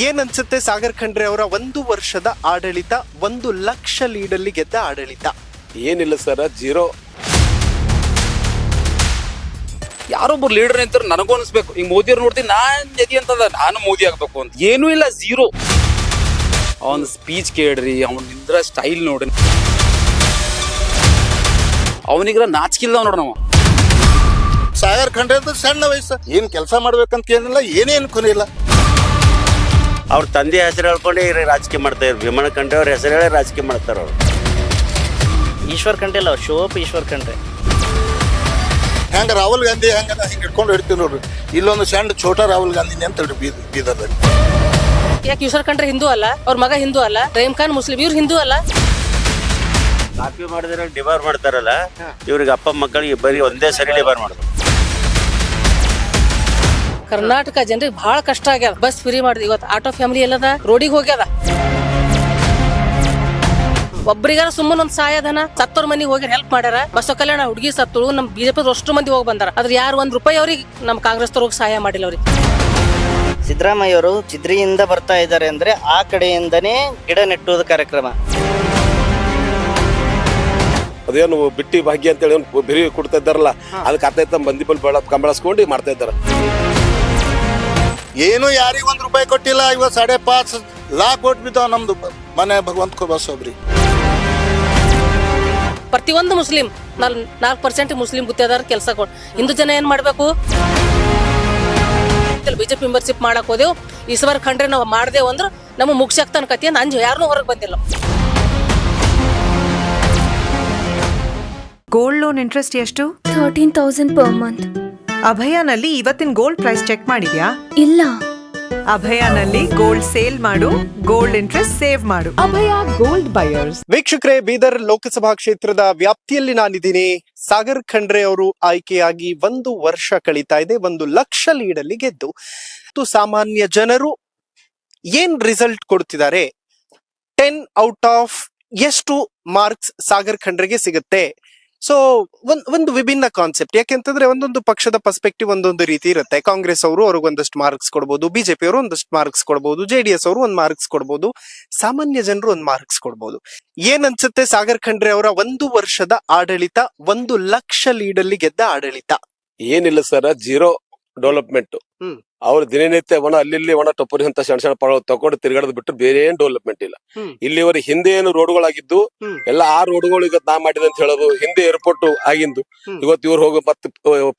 ಏನ್ ಅನ್ಸುತ್ತೆ ಸಾಗರ್ ಖಂಡ್ರೆ ಅವರ ಒಂದು ವರ್ಷದ ಆಡಳಿತ ಒಂದು ಲಕ್ಷ ಲೀಡಲ್ಲಿ ಗೆದ್ದ ಆಡಳಿತ? ಏನಿಲ್ಲ ಸರ್ ಜೀರೋ. ಯಾರೊಬ್ಬರು ಲೀಡರ್ ನಿಂತಾರೆ ನನಗೂ ಅನಿಸ್ಬೇಕು. ಈಗ ಮೋದಿಯವ್ರು ನೋಡ್ತೀನಿ ನಾನ್ ಜದಿ ಅಂತದ ನಾನು ಮೋದಿ ಆಗ್ಬೇಕು ಅಂತ. ಏನೂ ಇಲ್ಲ ಝೀರೋ ಅವನ ಸ್ಪೀಚ್ ಕೇಳ್ರಿ ಅವನ ನಿಂದ್ರ ಸ್ಟೈಲ್ ನೋಡಿ ಅವನಿಗಿರ ನಾಚಿಕಿಲ್ಲ ನೋಡ ನಾವು. ಸಾಗರ್ ಖಂಡ್ರೆ ಅಂತ ಸಣ್ಣ ವಯಸ್ಸು. ಏನ್ ಕೆಲಸ ಮಾಡ್ಬೇಕಂತ ಏನಿಲ್ಲ ಏನೇನು ಕೊನಿಲ್ಲ ಅವ್ರ ತಂದೆ ಹೆಸರು ಹೇಳ್ಕೊಂಡು ಇವ್ರಿಗೆ ರಾಜಕೀಯ ಮಾಡ್ತಾ ಇದ್ರು. ಭೀಮಣ್ಣ ಕಂಡ್ರೆ ಅವ್ರ ಹೆಸರು ಹೇಳಿ ರಾಜಕೀಯ ಮಾಡ್ತಾರೆ ಅವ್ರು. ಈಶ್ವರ್ ಖಂಡ್ರೆ ಅಲ್ಲ ಶೋಪ್ ಈಶ್ವರ್ ಖಂಡ್ರೆ. ಹೆಂಗ ರಾಹುಲ್ ಗಾಂಧಿ ಹೆಂಗ ಹಿಂಗೆ ಇಟ್ಕೊಂಡು ಹಿಡ್ತೀವಿ ನೋಡ್ರಿ. ಇಲ್ಲೊಂದು ಸಣ್ಣ ಛೋಟ ರಾಹುಲ್ ಗಾಂಧಿ ಅಂತ ಹೇಳಿ ಬೀದ್ ಬೀದರ್ದಲ್ಲಿ. ಯಾಕೆ ಈಶ್ವರ್ ಖಂಡ್ರೆ ಹಿಂದೂ ಅಲ್ಲ? ಅವ್ರ ಮಗ ಹಿಂದೂ ಅಲ್ಲ? ರಹೀಮ್ ಖಾನ್ ಮುಸ್ಲಿಂ ಇವ್ರು ಹಿಂದೂ ಅಲ್ಲ? ಕಾಪಿ ಮಾಡಿದ್ರೆ ಡಿಬಾರ್ ಮಾಡ್ತಾರಲ್ಲ ಇವ್ರಿಗೆ ಅಪ್ಪ ಮಕ್ಕಳಿಗೆ ಬರೀ ಒಂದೇ ಸರಿ ಡಿಬಾರ್ ಮಾಡ್ತಾರೆ ಕರ್ನಾಟಕ ಜನರಿಗೆ ಬಹಳ ಕಷ್ಟ ಆಗ್ಯದ. ಬಸ್ ಫ್ರೀ ಮಾಡಿದ್ ಇವತ್ತು ಆಟೋ ಫ್ಯಾಮಿಲಿ ಎಲ್ಲದ ರೋಡಿಗೆ ಹೋಗ್ಯದ. ಒಬ್ರಿಗಾರ ಸುಮ್ಮನೆ ಒಂದ್ ಸಹಾಯಧನ ಸತ್ತೋರ್ ಮನೆಗೆ ಹೋಗಿ ಹೆಲ್ಪ್ ಮಾಡ್ಯಾರ. ಬಸವ ಕಲ್ಯಾಣ ಹುಡುಗಿ ಸತ್ತಳು ನಮ್ ಬಿಜೆಪಿ ಅಷ್ಟು ಮಂದಿ ಹೋಗಿ ಬಂದಾರ. ಆದ್ರೆ ಯಾರು ಒಂದ್ ರೂಪಾಯಿ ಅವ್ರಿಗೆ ನಮ್ ಕಾಂಗ್ರೆಸ್ ಹೋಗಿ ಸಹಾಯ ಮಾಡಿಲ್ಲ ಅವ್ರಿಗೆ. ಸಿದ್ದರಾಮಯ್ಯ ಅವರು ಚಿದ್ರಿಯಿಂದ ಬರ್ತಾ ಇದ್ದಾರೆ ಅಂದ್ರೆ ಆ ಕಡೆಯಿಂದನೇ ಗಿಡ ನೆಟ್ಟುವುದು ಕಾರ್ಯಕ್ರಮ. ಅದೇನು ಬಿಟ್ಟಿ ಭಾಗ್ಯ ಅಂತೇಳಿ ಹೇಳಿ ಬಿರಿ ಕೊಡ್ತಾ ಇದ್ದಾರಲ್ಲ ಅದಕ್ಕೆ ಆತೈತ ಮಂದಿ ಬಲ್ ಬೆಳ ಕಂಬಳಸ್ಕೊಂಡು ಮಾಡ್ತಾ ಇದ್ದಾರೆ. ಏನು ಯಾರಿಗೆ ಒಂದು ರೂಪಾಯಿ ಕೊಟ್ಟಿಲ್ಲ ಇವತ್ತು ಸಾಡೆ ಪಾಚ್ ಲಾಕ್ ಕೊಟ್ಟು ಬಿದ್ದಾವ ನಮ್ದು ಬ- ಮನೆ ಭಗವಂತ ಕೋ ಬಸ್ ಒಬ್ರಿ ಪ್ರತಿಯೊಂದು ಮುಸ್ಲಿಂ ನಾಲ್ ನಾಲ್ಕು ಪರ್ಸೆಂಟ್ ಮುಸ್ಲಿಂ ಗುತ್ತೇದಾರ ಕೆಲಸ ಕೊಟ್ಟು ಹಿಂದೂ ಜನ ಏನ್ ಮಾಡ್ಬೇಕು? ಬಿಜೆಪಿ ಮೆಂಬರ್ಶಿಪ್ ಮಾಡಕ್ ಹೋದೆವು. ಈಶ್ವರ್ ಖಂಡ್ರೆ ನಾವು ಮಾಡ್ದೇವು ಅಂದ್ರೆ ನಮ್ಮ ಮುಗಿಸಾಕ್ ಕತಿ ಅಂತ ಅಂಜು ಯಾರನ್ನೂ ಹೊರಗೆ ಬಂದಿಲ್ಲ. ಗೋಲ್ಡ್ ಲೋನ್ ಇಂಟ್ರೆಸ್ಟ್ ಎಷ್ಟು? ಥರ್ಟೀನ್ ತೌಸಂಡ್ ಪರ್ ಮಂತ್ ಅಭಯನಲ್ಲಿ ಇವತ್ತಿನ ಗೋಲ್ಡ್ ಪ್ರೈಸ್ ಚೆಕ್ ಮಾಡಿದ್ಯಾ? ಇಲ್ಲ. ಅಭಯನಲ್ಲಿ ಗೋಲ್ಡ್ ಸೇಲ್ ಮಾಡು ಗೋಲ್ಡ್ ಇಂಟ್ರೆಸ್ಟ್ ಸೇವ್ ಮಾಡು. ಅಭಯ ಗೋಲ್ಡ್ ಬಯರ್ಸ್ ವೀಕ್ಷಕರೇ ಬೀದರ್ ಲೋಕಸಭಾ ಕ್ಷೇತ್ರದ ವ್ಯಾಪ್ತಿಯಲ್ಲಿ ನಾನಿದ್ದೀನಿ. ಸಾಗರ್ ಖಂಡ್ರೆ ಅವರು ಆಯ್ಕೆಯಾಗಿ ಒಂದು ವರ್ಷ ಕಳೀತಾ ಇದೆ ಒಂದು ಲಕ್ಷ ಲೀಡಲ್ಲಿ ಗೆದ್ದು. ಮತ್ತು ಸಾಮಾನ್ಯ ಜನರು ಏನ್ ರಿಸಲ್ಟ್ ಕೊಡ್ತಿದ್ದಾರೆ? ಟೆನ್ ಔಟ್ ಆಫ್ ಎಷ್ಟು ಮಾರ್ಕ್ಸ್ ಸಾಗರ್ ಖಂಡ್ರೆಗೆ ಸಿಗುತ್ತೆ? ಸೊ ಒಂದ್ ಒಂದು ವಿಭಿನ್ನ ಕಾನ್ಸೆಪ್ಟ್ ಯಾಕೆಂತಂದ್ರೆ ಒಂದೊಂದು ಪಕ್ಷದ ಪರ್ಸ್ಪೆಕ್ಟಿವ್ ಒಂದೊಂದು ರೀತಿ ಇರುತ್ತೆ. ಕಾಂಗ್ರೆಸ್ ಅವರು ಅವ್ರಿಗೆ ಒಂದಷ್ಟು ಮಾರ್ಕ್ಸ್ ಕೊಡ್ಬೋದು. ಬಿಜೆಪಿ ಅವರು ಒಂದಷ್ಟು ಮಾರ್ಕ್ಸ್ ಕೊಡ್ಬೋದು. ಜೆಡಿಎಸ್ ಅವರು ಒಂದ್ ಮಾರ್ಕ್ಸ್ ಕೊಡ್ಬೋದು. ಸಾಮಾನ್ಯ ಜನರು ಒಂದ್ ಮಾರ್ಕ್ಸ್ ಕೊಡ್ಬೋದು. ಏನ್ ಅನ್ಸುತ್ತೆ? ಸಾಗರ್ ಖಂಡ್ರೆ ಅವರ ಒಂದು ವರ್ಷದ ಆಡಳಿತ ಒಂದು ಲಕ್ಷ ಲೀಡಲ್ಲಿ ಗೆದ್ದ ಆಡಳಿತ. ಏನಿಲ್ಲ ಸರ್ ಜೀರೋ ಡೆವಲಪ್ಮೆಂಟ್ ಹ್ಮ್. ಅವ್ರ ದಿನನಿತ್ಯ ಒಣ ಅಲ್ಲಿ ಒಣ ಟೊಪ್ಪರಿ ಅಂತ ಸಣ್ಣ ಸಣ್ಣ ಪಳ ತಗೊಂಡು ತಿರ್ಗಾಡದ್ ಬಿಟ್ಟು ಬೇರೆ ಏನ್ ಡೆವಲಪ್ಮೆಂಟ್ ಇಲ್ಲ. ಇಲ್ಲಿವರೆಗೆ ಇಲ್ಲಿವರೆ ಹಿಂದೆ ಏನು ರೋಡ್ಗಳಾಗಿದ್ದು. ಎಲ್ಲ ಆ ರೋಡ್ಗಳು ಈಗ ನಾ ಮಾಡಿದೆ ಅಂತ ಹೇಳೋದು ಹಿಂದೆ ಏರ್ಪೋರ್ಟ್ ಆಗಿಂದು. ಇವತ್ತು ಇವ್ರು ಹೋಗಿ ಮತ್ತೆ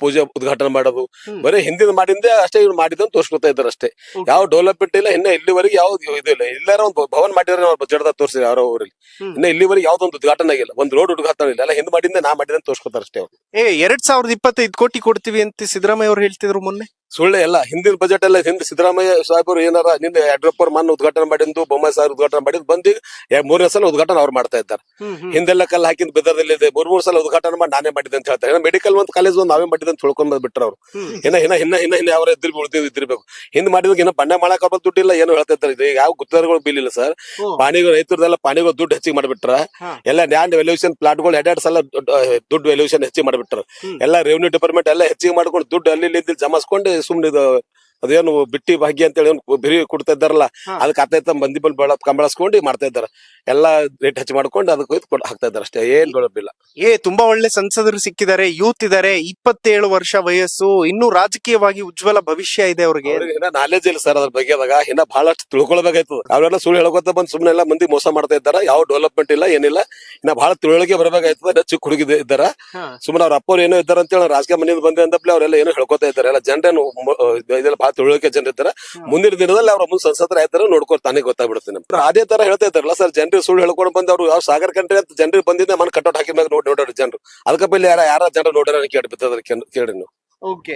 ಪೂಜೆ ಉದ್ಘಾಟನೆ ಮಾಡೋದು. ಬರೀ ಹಿಂದಿನ ಮಾಡಿಂದೆ ಅಷ್ಟೇ ಇವ್ರು ಮಾಡಿದಂತ ತೋರಿಸ್ಕೊತಾ ಇದ್ದಾರೆ ಅಷ್ಟೇ. ಯಾವ ಡೆವಲಪ್ಮೆಂಟ್ ಇಲ್ಲ ಇನ್ನ ಇಲ್ಲಿವರೆಗೆ ಯಾವ್ದು ಇದು ಇಲ್ಲ. ಇಲ್ಲಾರ ಒಂದು ಭವನ್ ಮಾಡಿದ್ರೆ ಅವ್ರು ಜಡದ ತೋರಿಸಿದ್ರೆ ಯಾರೋ ಊರಲ್ಲಿ. ಇನ್ನ ಇಲ್ಲಿವರೆಗೆ ಯಾವ್ದೊಂದು ಉದ್ಘಾಟನೆ ಆಗಿಲ್ಲ. ಒಂದು ರೋಡ್ ಉದ್ಘಾಟನೆ ಇಲ್ಲ. ಎಲ್ಲ ಹಿಂದ್ ಮಾಡಿಂದ ನಾ ಮಾಡಿದಂತ ತೋರಿಸ್ಕೊತಾರೆ ಅಷ್ಟೇ ಅವ್ರು. ಏ ಎರಡ್ ಸಾವಿರದ ಇಪ್ಪತ್ತೈದು ಕೋಟಿ ಕೊಡ್ತೀವಿ ಅಂತ ಸಿದ್ದರಾಮಯ್ಯ ಅವ್ರು ಹೇಳ್ತಿದ್ರು ಮೊನ್ನೆ. ಸುಳ್ಳೆ ಎಲ್ಲ. ಹಿಂದಿನ ಬಜೆಟ್ ಎಲ್ಲ ಹಿಂದೆ ಸಿದ್ದರಾಮಯ್ಯ ಸಾಹೇಬರು ಏನಾರ ನಿನ್ನೆ ಯಡಿಯೂರಪ್ಪ ಮನ್ನ ಉದ್ಘಾಟನೆ ಮಾಡಿದ್ದು ಬೊಮ್ಮಾಯಿ ಸಾಹೇಬ್ ಉದ್ಘಾಟನೆ ಮಾಡಿದ್ ಬಂದು ಮೂರನೇ ಸಲ ಉದ್ಘಾಟನೆ ಅವ್ರು ಮಾಡ್ತಾ ಇದ್ದಾರೆ. ಹಿಂದೆಲ್ಲ ಕಲ್ಲು ಹಾಕಿದ್ ಬಿದ್ದರದಲ್ಲಿ ಇದೆ ಮೂರ್ ಮೂರ್ ಸಲ ಉದ್ಘಾಟನೆ ಮಾಡಿ ನಾನೇ ಮಾಡಿದೆ ಅಂತ ಹೇಳ್ತಾರೆ. ಮೆಡಿಕಲ್ ಒಂದು ಕಾಲೇಜ್ ಒಂದು ನಾವೇ ಮಾಡಿದೆ ಅಂತ ತಿಳ್ಕೊಂಡ್ ಬಿಟ್ರ ಅವರು. ಇನ್ನ ಇನ್ನ ಇನ್ನ ಇನ್ನ ಇನ್ನ ಅವ್ರ ಎದ್ರಿ ಉಳಿದಿದ್ದು ಇದ್ದಿರ್ಬೇಕು. ಹಿಂದ್ ಮಾಡಿದಾಗ ಇನ್ನ ಬಂಡೆ ಮಾಡಕ್ ಅವ್ರ ದುಡ್ಡಿಲ್ಲ ಏನು ಹೇಳ್ತಾ ಇದ್ದಾರೆ. ಇದು ಯಾವ ಗುತ್ತೇದಾರಗಳು ಬಿಲ್ ಇಲ್ಲ ಸರ್ ಪಾಣಿಗಳು ರೈತರದೆಲ್ಲ ಪಾಣಿಗಳು ದುಡ್ಡು ಹೆಚ್ಚಿಗೆ ಮಾಡ್ಬಿಟ್ರ. ಎಲ್ಲ ಲ್ಯಾಂಡ್ ವ್ಯಾಲ್ಯೂಷನ್ ಪ್ಲಾಟ್ಗಳು ಎರಡೆರಡು ಸಲ ದುಡ್ಡು ವ್ಯಾಲ್ಯೂಷನ್ ಹೆಚ್ಚಿಗೆ ಮಾಡ್ಬಿಟ್ರ. ಎಲ್ಲ ರೆವಿನ್ಯೂ ಡಿಪಾರ್ಟ್ಮೆಂಟ್ ಎಲ್ಲ ಹೆಚ್ಚಿಗೆ ಮಾಡ್ಕೊಂಡು ದುಡ್ಡು ಅಲ್ಲಿ ಜಮಾಸ್ಕೊಂಡು ಸುಮ್ನೆ ಇದು ಅದೇನು ಬಿಟ್ಟಿ ಭಾಗ್ಯ ಅಂತೇಳಿ ಹೇಳಿ ಬಿರಿ ಕೊಡ್ತಾ ಇದ್ದಾರಲ್ಲ ಅದಕ್ಕೆ ಆತೈತ ಮಂದಿ ಬಲ್ ಬೆಳ ಕಂಬಳಸ್ಕೊಂಡು ಮಾಡ್ತಾ ಇದ್ದಾರೆ. ಎಲ್ಲ ರೇಟ್ ಹೆಚ್ಚು ಮಾಡ್ಕೊಂಡು ಅದಕ್ಕೆ ಹೋಯ್ತು ಕೊಟ್ಟು ಹಾಕ್ತಾ ಇದ್ದಾರೆ ಅಷ್ಟೇ ಏನ್ ಗೊಳಬಿಲ್ಲ ಏ ತುಂಬಾ ಒಳ್ಳೆ ಸಂಸದರು ಸಿಕ್ಕಿದ್ದಾರೆ ಯೂತ್ ಇದಾರೆ ಇಪ್ಪತ್ತೇಳು ವರ್ಷ ವಯಸ್ಸು ಇನ್ನೂ ರಾಜಕೀಯವಾಗಿ ಉಜ್ವಲ ಭವಿಷ್ಯ ಇದೆ ಅವ್ರಿಗೆ. ಇನ್ನ ನಾಲೆಜ್ ಇಲ್ಲ ಸರ್ ಅದ್ರ ಬಗ್ಗೆ ಅದಾಗ ಇನ್ನ ಬಹಳಷ್ಟು ತಿಳ್ಕೊಳ್ಬೇಕಾಯ್ತದ. ಅವ್ರೆಲ್ಲ ಸುಳ್ಳು ಹೇಳ್ಕೊತ ಬಂದ್ ಸುಮ್ನೆ ಎಲ್ಲ ಮಂದಿ ಮೋಸ ಮಾಡ್ತಾ ಇದ್ದಾರ ಯಾವ ಡೆವಲಪ್ಮೆಂಟ್ ಇಲ್ಲ ಏನಿಲ್ಲ ಇನ್ನ ಬಹಳ ತಿಳುವಳಿಕೆ ಬರಬೇಕಾಯ್ತದ ಚಿಕ್ಕ ಹುಡುಗಿ ಇದ್ದಾರ. ಸುಮ್ಮನೆ ಅವ್ರ ಅಪ್ಪವ್ರು ಏನೋ ಇದ್ದಾರ ಅಂತ ಹೇಳಿ ರಾಜಕೀಯ ಮನೆಯಿಂದ ಬಂದೆ ಅಂದಪ್ಲೆ ಅವರೆಲ್ಲ ಏನೋ ಹೇಳ್ಕೊತಾ ಇದ್ದಾರೆ. ಎಲ್ಲ ಜನರೇನು ಇದೆಲ್ಲ ತಿಳುವಳಿಕೆ ಜನರ ಇದ್ದಾರೆ. ಮುಂದಿನ ದಿನದಲ್ಲಿ ಅವ್ರ ಮುಂದೆ ಸಂಸದರ ಆಯ್ತಾರ ನೋಡ್ಕೊ ತಾನೇ ಗೊತ್ತಾಗ್ಬಿಡುತ್ತೆ ನಮ್ಗೆ. ಅದೇ ತರ ಹೇಳ್ತಾ ಇದ್ದಾರಲ್ಲ ಸರ್ ಜನರಿಗೆ ಸುಳ್ಳು ಹೇಳ್ಕೊಂಡು ಬಂದು ಅವ್ರು ಯಾವ ಸಾಗರ ಕಂಟ್ರಿ ಅಂತ ಜನರಿಗೆ ಬಂದಿದ್ದೆ ಮನ್ ಕಟ್ಟೋಟ್ ಹಾಕಿದ ಮ್ಯಾಗ ನೋಡಿ ನೋಡೋರು ಜನರು. ಅದಕ್ಕೆ ಬೆಲೆ ಯಾರ ಯಾರ ಜನರು ನೋಡ್ಯಾರ ಕೇಳ್ಬಿತ್ತದ್ರ ಬಿತ್ತದ ಕೇಳಿ ನೀವು. ಓಕೆ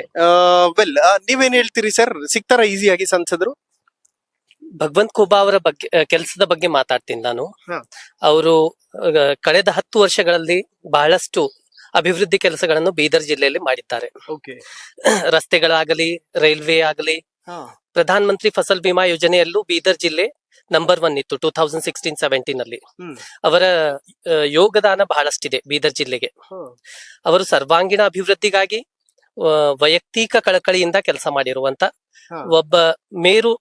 ವೆಲ್ ನೀವೇನ್ ಹೇಳ್ತೀರಿ ಸರ್? ಸಿಗ್ತಾರ ಈಸಿಯಾಗಿ ಸಂಸದರು? ಭಗವಂತ ಖೂಬಾ ಅವರ ಬಗ್ಗೆ ಕೆಲಸದ ಬಗ್ಗೆ ಮಾತಾಡ್ತೀನಿ ನಾನು. ಅವರು ಕಳೆದ ಹತ್ತು ವರ್ಷಗಳಲ್ಲಿ ಬಹಳಷ್ಟು ಅಭಿವೃದ್ಧಿ ಕೆಲಸಗಳನ್ನು ಬೀದರ್ ಜಿಲ್ಲೆಯಲ್ಲಿ ಮಾಡಿದ್ದಾರೆ. ರಸ್ತೆಗಳಾಗಲಿ ರೈಲ್ವೆ ಆಗಲಿ ಪ್ರಧಾನ ಮಂತ್ರಿ ಫಸಲ್ ಬಿಮಾ ಯೋಜನೆಯಲ್ಲೂ ಬೀದರ್ ಜಿಲ್ಲೆ ನಂಬರ್ ಒನ್ ಇತ್ತು ಟೂ ತೌಸಂಡ್ ಸಿಕ್ಸ್ಟೀನ್ ಸೆವೆಂಟೀನ್ ಅಲ್ಲಿ ಅವರ ಯೋಗದಾನ ಬಹಳಷ್ಟಿದೆ ಬೀದರ್ ಜಿಲ್ಲೆಗೆ. ಅವರು ಸರ್ವಾಂಗೀಣ ಅಭಿವೃದ್ಧಿಗಾಗಿ ವೈಯಕ್ತಿಕ ಕಳಕಳಿಯಿಂದ ಕೆಲಸ ಮಾಡಿರುವಂತ ಒಬ್ಬ ಮೇರು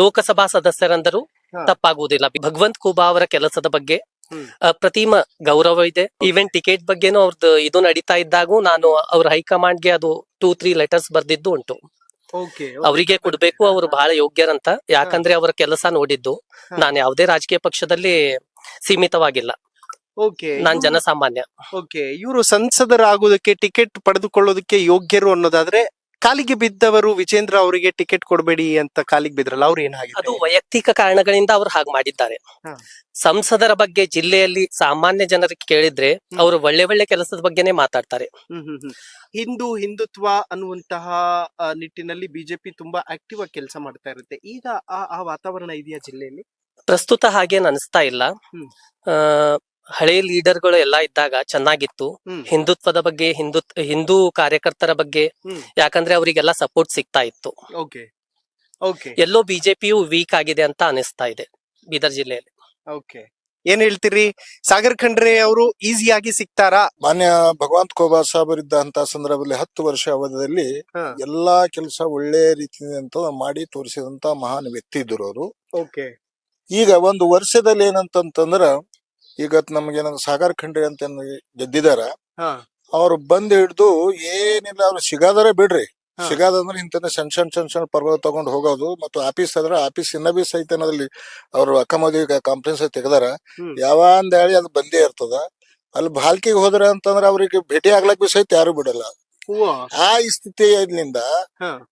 ಲೋಕಸಭಾ ಸದಸ್ಯರಂದರು ತಪ್ಪಾಗುವುದಿಲ್ಲ. ಭಗವಂತ್ ಖೂಬಾ ಅವರ ಕೆಲಸದ ಬಗ್ಗೆ ಹ್ಮ್. ಅಪ್ರತಿಮ ಗೌರವ ಇದೆ. ಈವನ್ ಟಿಕೆಟ್ ಬಗ್ಗೆನೂ ಅವ್ರದ್ದು ಇದು ನಡೀತಾ ಇದ್ದಾಗೂ ನಾನು ಅವ್ರ ಹೈಕಮಾಂಡ್ಗೆ ಅದು ಟೂ ತ್ರೀ ಲೆಟರ್ಸ್ ಬರ್ದಿದ್ದು ಉಂಟು. ಅವರಿಗೆ ಕೊಡ್ಬೇಕು ಅವ್ರು ಬಹಳ ಯೋಗ್ಯರಂತ. ಯಾಕಂದ್ರೆ ಅವರ ಕೆಲಸ ನೋಡಿದ್ದು. ನಾನು ಯಾವುದೇ ರಾಜಕೀಯ ಪಕ್ಷದಲ್ಲಿ ಸೀಮಿತವಾಗಿಲ್ಲ. ಓಕೆ ನಾನ್ ಜನಸಾಮಾನ್ಯ. ಓಕೆ ಇವರು ಸಂಸದರಾಗುವುದಕ್ಕೆ ಟಿಕೆಟ್ ಪಡೆದುಕೊಳ್ಳೋದಕ್ಕೆ ಯೋಗ್ಯರು ಅನ್ನೋದಾದ್ರೆ ಕಾಲಿಗೆ ಬಿದ್ದವರು ವಿಜೇಂದ್ರ ಅವರಿಗೆ ಟಿಕೆಟ್ ಕೊಡಬೇಡಿ ಅಂತ ಕಾಲಿಗೆ ಬಿದ್ರಲ್ಲ ಅವ್ರು ಅದು ವೈಯಕ್ತಿಕ ಕಾರಣಗಳಿಂದ ಅವ್ರು ಹಾಗೆ ಮಾಡಿದ್ದಾರೆ. ಹಾ. ಸಂಸದರ ಬಗ್ಗೆ ಜಿಲ್ಲೆಯಲ್ಲಿ ಸಾಮಾನ್ಯ ಜನರಿಗೆ ಕೇಳಿದ್ರೆ ಅವರು ಒಳ್ಳೆ ಒಳ್ಳೆ ಕೆಲಸದ ಬಗ್ಗೆನೇ ಮಾತಾಡ್ತಾರೆ. ಹ್ಮ್ ಹ್ಮ್ ಹ್ಮ್. ಹಿಂದೂ ಹಿಂದುತ್ವ ಅನ್ನುವಂತಹ ಆ, ನಿಟ್ಟಿನಲ್ಲಿ ಬಿಜೆಪಿ ತುಂಬಾ ಆಕ್ಟಿವ್ ಆಗಿ ಕೆಲಸ ಮಾಡ್ತಾ ಇರುತ್ತೆ. ಈಗ ಆ ಆ ವಾತಾವರಣ ಇದೆಯಾ ಜಿಲ್ಲೆಯಲ್ಲಿ? ಪ್ರಸ್ತುತ ಹಾಗೇನ್ ಅನಿಸ್ತಾ ಇಲ್ಲ. ಹ್ಮ್. ಆ, ಹಳೆ ಲೀಡರ್ಗಳು ಎಲ್ಲಾ ಇದ್ದಾಗ ಚೆನ್ನಾಗಿತ್ತು. ಹಿಂದುತ್ವದ ಬಗ್ಗೆ ಹಿಂದು ಹಿಂದೂ ಕಾರ್ಯಕರ್ತರ ಬಗ್ಗೆ ಯಾಕಂದ್ರೆ ಅವರಿಗೆಲ್ಲ ಸಪೋರ್ಟ್ ಸಿಗ್ತಾ ಇತ್ತು. ಓಕೆ ಓಕೆ ಎಲ್ಲೋ ಬಿಜೆಪಿಯು ವೀಕ್ ಆಗಿದೆ ಅಂತ ಅನಿಸ್ತಾ ಇದೆ ಬೀದರ್ ಜಿಲ್ಲೆಯಲ್ಲಿ. ಓಕೆ ಏನ್ ಹೇಳ್ತೀರಿ? ಸಾಗರ್ ಖಂಡ್ರೆ ಅವರು ಈಸಿಯಾಗಿ ಸಿಗ್ತಾರಾ? ಮಾನ್ಯ ಭಗವಂತ ಖೋಬಾ ಸಾಹೇಬರಿದ್ದಂತ ಸಂದರ್ಭದಲ್ಲಿ ಹತ್ತು ವರ್ಷ ಅವಧಿಯಲ್ಲಿ ಎಲ್ಲಾ ಕೆಲಸ ಒಳ್ಳೆ ರೀತಿಯಿಂದ ಮಾಡಿ ತೋರಿಸಿದಂತ ಮಹಾನ್ ವ್ಯಕ್ತಿ ಇದ್ರು ಅವರು. ಓಕೆ ಈಗ ಒಂದು ವರ್ಷದಲ್ಲಿ ಏನಂತಂತಂದ್ರ ಈಗ ಏನಂದ್ರೆ ಸಾಗರ್ ಖಂಡ್ರಿ ಅಂತ ಏನ್ ಗೆದ್ದಿದಾರ ಅವ್ರು ಬಂದ್ ಹಿಡ್ದು ಏನಿಲ್ಲ ಅವ್ರು ಸಿಗಾದರೆ ಬಿಡ್ರಿ. ಸಿಗಾದಂದ್ರೆ ಇಂತ ಸಣ್ಣ ಸಣ್ಣ ಸಣ್ಣ ಸಣ್ಣ ಪರ್ವತ ತಗೊಂಡ್ ಹೋಗೋದು ಮತ್ತು ಆಫೀಸ್ ಅದ್ರ ಆಫೀಸ್ ಇನ್ನ ಬಿ ಸಹಿತ ಅನ್ನೋದ್ರಲ್ಲಿ ಅವ್ರು ಅಕ್ಕಮದಿ ಕಾಂಪ್ರೆನ್ಸ್ ತೆಗ್ದಾರ. ಯಾವ ಅಂದ ಹೇಳಿ ಅದು ಬಂದೇ ಇರ್ತದ ಅಲ್ಲಿ ಬಾಲ್ಕಿಗೆ ಹೋದ್ರ ಅಂತಂದ್ರ ಅವ್ರಿಗೆ ಭೇಟಿ ಆಗ್ಲಕ್ ಬಿ ಸಹಿತ ಯಾರು ಬಿಡಲ್ಲ ಆ ಸ್ಥಿತಿಯಿಂದ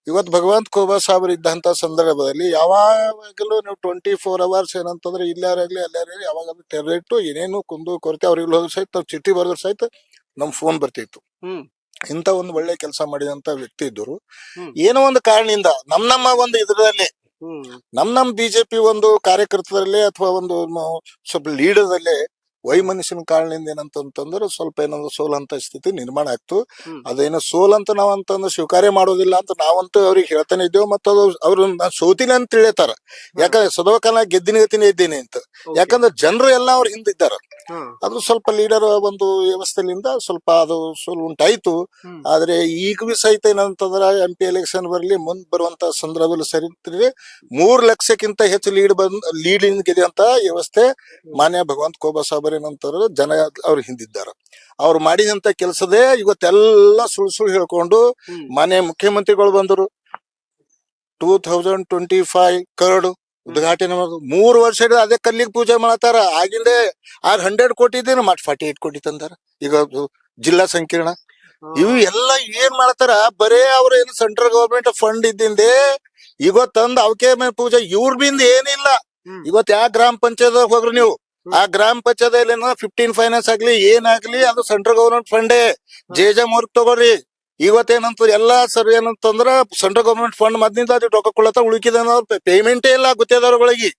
ಇವತ್ ಭಗವಂತ ಕೋಬಾ ಸಾಬರ್ ಇದ್ದಂತ ಸಂದರ್ಭದಲ್ಲಿ ಯಾವಾಗಲೂ ನೀವು ಟ್ವೆಂಟಿ ಫೋರ್ ಅವರ್ಸ್ ಏನಂತಂದ್ರೆ ಇಲ್ಲಾರಾಗ್ಲಿ ಅಲ್ಲಾರಾಗ್ಲಿ ಯಾವಾಗಾದ್ರೂ ಟೆರೆಕ್ಟು ಏನೇನು ಕುಂದು ಕೊರತೆ ಅವ್ರಿಗೆ ಹೋದ್ರು ಸಹಿತ ನಾವು ಚಿಟ್ಟಿ ಬರೆದ್ರು ಸಹಿತ ನಮ್ ಫೋನ್ ಬರ್ತಿತ್ತು. ಇಂತ ಒಂದು ಒಳ್ಳೆ ಕೆಲಸ ಮಾಡಿದಂತ ವ್ಯಕ್ತಿ ಇದ್ದರು. ಏನೋ ಒಂದು ಕಾರಣದಿಂದ ನಮ್ ನಮ್ಮ ಒಂದು ಇದರಲ್ಲಿ ನಮ್ ನಮ್ ಬಿಜೆಪಿ ಒಂದು ಕಾರ್ಯಕರ್ತರಲ್ಲಿ ಅಥವಾ ಒಂದು ಸ್ವಲ್ಪ ಲೀಡರ್ ಲೀಡರ್ದಲ್ಲೇ ವೈಮನಸ್ಸಿನ ಕಾರಣದಿಂದ ಏನಂತಂತಂದ್ರೆ ಸ್ವಲ್ಪ ಏನಂದ್ರೆ ಸೋಲಂತ ಸ್ಥಿತಿ ನಿರ್ಮಾಣ ಆಗ್ತು. ಅದೇನ ಸೋಲಂತ ನಾವಂತ ಅಂತಂದ್ರೆ ಸ್ವೀಕಾರ ಮಾಡೋದಿಲ್ಲ ಅಂತ ನಾವಂತೂ ಅವ್ರಿಗೆ ಹೇಳ್ತಾನೆ ಇದ್ದೇವೆ ಮತ್ತು ಅದು ಅವ್ರು ನಾನು ಸೋತಿನ ಅಂತ ತಿಳಿಯತಾರ ಯಾಕಂದ್ರೆ ಸದವಕಾಲ ಗೆದ್ದಿನ ಗತಿನೇ ಇದ್ದೀನಿ ಅಂತ. ಯಾಕಂದ್ರೆ ಜನರು ಎಲ್ಲ ಅವ್ರ ಹಿಂದಿದ್ದಾರ. ಅದು ಸ್ವಲ್ಪ ಲೀಡರ್ ಒಂದು ವ್ಯವಸ್ಥೆಯಿಂದ ಸ್ವಲ್ಪ ಅದು ಸ್ವಲ್ಪ ಉಂಟಾಯ್ತು. ಆದ್ರೆ ಈಗ ಬಿ ಸಹಿತ ಏನಂತಂದ್ರ ಎಂ ಪಿ ಎಲೆಕ್ಷನ್ ಬರಲಿ ಮುಂದ್ ಬರುವಂತ ಸಂದರ್ಭದಲ್ಲಿ ಸರಿ ಮೂರ್ ಲಕ್ಷಕ್ಕಿಂತ ಹೆಚ್ಚು ಲೀಡ್ ಬಂದ್ ಲೀಡ್ ಅಂತ ವ್ಯವಸ್ಥೆ ಮಾನ್ಯ ಭಗವಂತ ಕೋಬಾ ಸಾಬರ್ ಏನಂತಾರ ಜನ ಅವ್ರು ಹಿಂದಿದ್ದಾರ. ಅವ್ರು ಮಾಡಿದಂತ ಕೆಲಸದೇ ಇವತ್ತೆಲ್ಲ ಸುಳ್ಳು ಸುಳ್ಳು ಹೇಳ್ಕೊಂಡು ಮಾನ್ಯ ಮುಖ್ಯಮಂತ್ರಿಗಳು ಬಂದರು. ಟೂ ಥೌಸಂಡ್ ಟ್ವೆಂಟಿ ಫೈವ್ ಕರ್ಡ್ ಉದ್ಘಾಟನೆ ಮಾಡೋದು ಮೂರು ವರ್ಷ ಹಿಡಿದು ಅದೇ ಕಲ್ಲಿಗೆ ಪೂಜೆ ಮಾಡತಾರ ಆಗಿಂದೆ ಆರ್ ಹಂಡ್ರೆಡ್ ಕೋಟಿ ಇದ್ದೀನಿ ಮತ್ ಫಾರ್ಟಿ ಏಟ್ ಕೋಟಿ ತಂದಾರ. ಈಗ ಜಿಲ್ಲಾ ಸಂಕೀರ್ಣ. ಇವು ಎಲ್ಲ ಏನ್ ಮಾಡ್ತಾರ? ಬರೇ ಅವ್ರ ಏನು ಸೆಂಟ್ರಲ್ ಗವರ್ಮೆಂಟ್ ಫಂಡ್ ಇದ್ದಿಂದೆ ಇವತ್ ತಂದ್ ಅವಕೆ ಮೇಲೆ ಪೂಜೆ. ಇವ್ರ ಬಿಂದ ಏನಿಲ್ಲ. ಇವತ್ ಯಾವ ಗ್ರಾಮ ಪಂಚಾಯತ್ ಹೋಗ್ರಿ ನೀವು? ಆ ಗ್ರಾಮ ಪಂಚಾಯತ್ ಫಿಫ್ಟೀನ್ ಫೈನಾನ್ಸ್ ಆಗ್ಲಿ ಏನಾಗ್ಲಿ ಅದು ಸೆಂಟ್ರಲ್ ಗವರ್ಮೆಂಟ್ ಫಂಡೇ ಜೆ ಜೆ ತಗೋರಿ. ಇವತ್ತೇನಂತ ಎಲ್ಲಾ ಸರ್ ಏನಂತಂದ್ರ ಸೆಂಟ್ರಲ್ ಗವರ್ಮೆಂಟ್ ಫಂಡ್ ಮದ್ನಿಂದ ಅದು ರೊಕ್ಕ ಕೊಡತ್ತ ಉಳಿಕಿದ ಪೇಮೆಂಟೇ ಇಲ್ಲ ಗುತ್ತೇದಾರಗಳಿಗೆ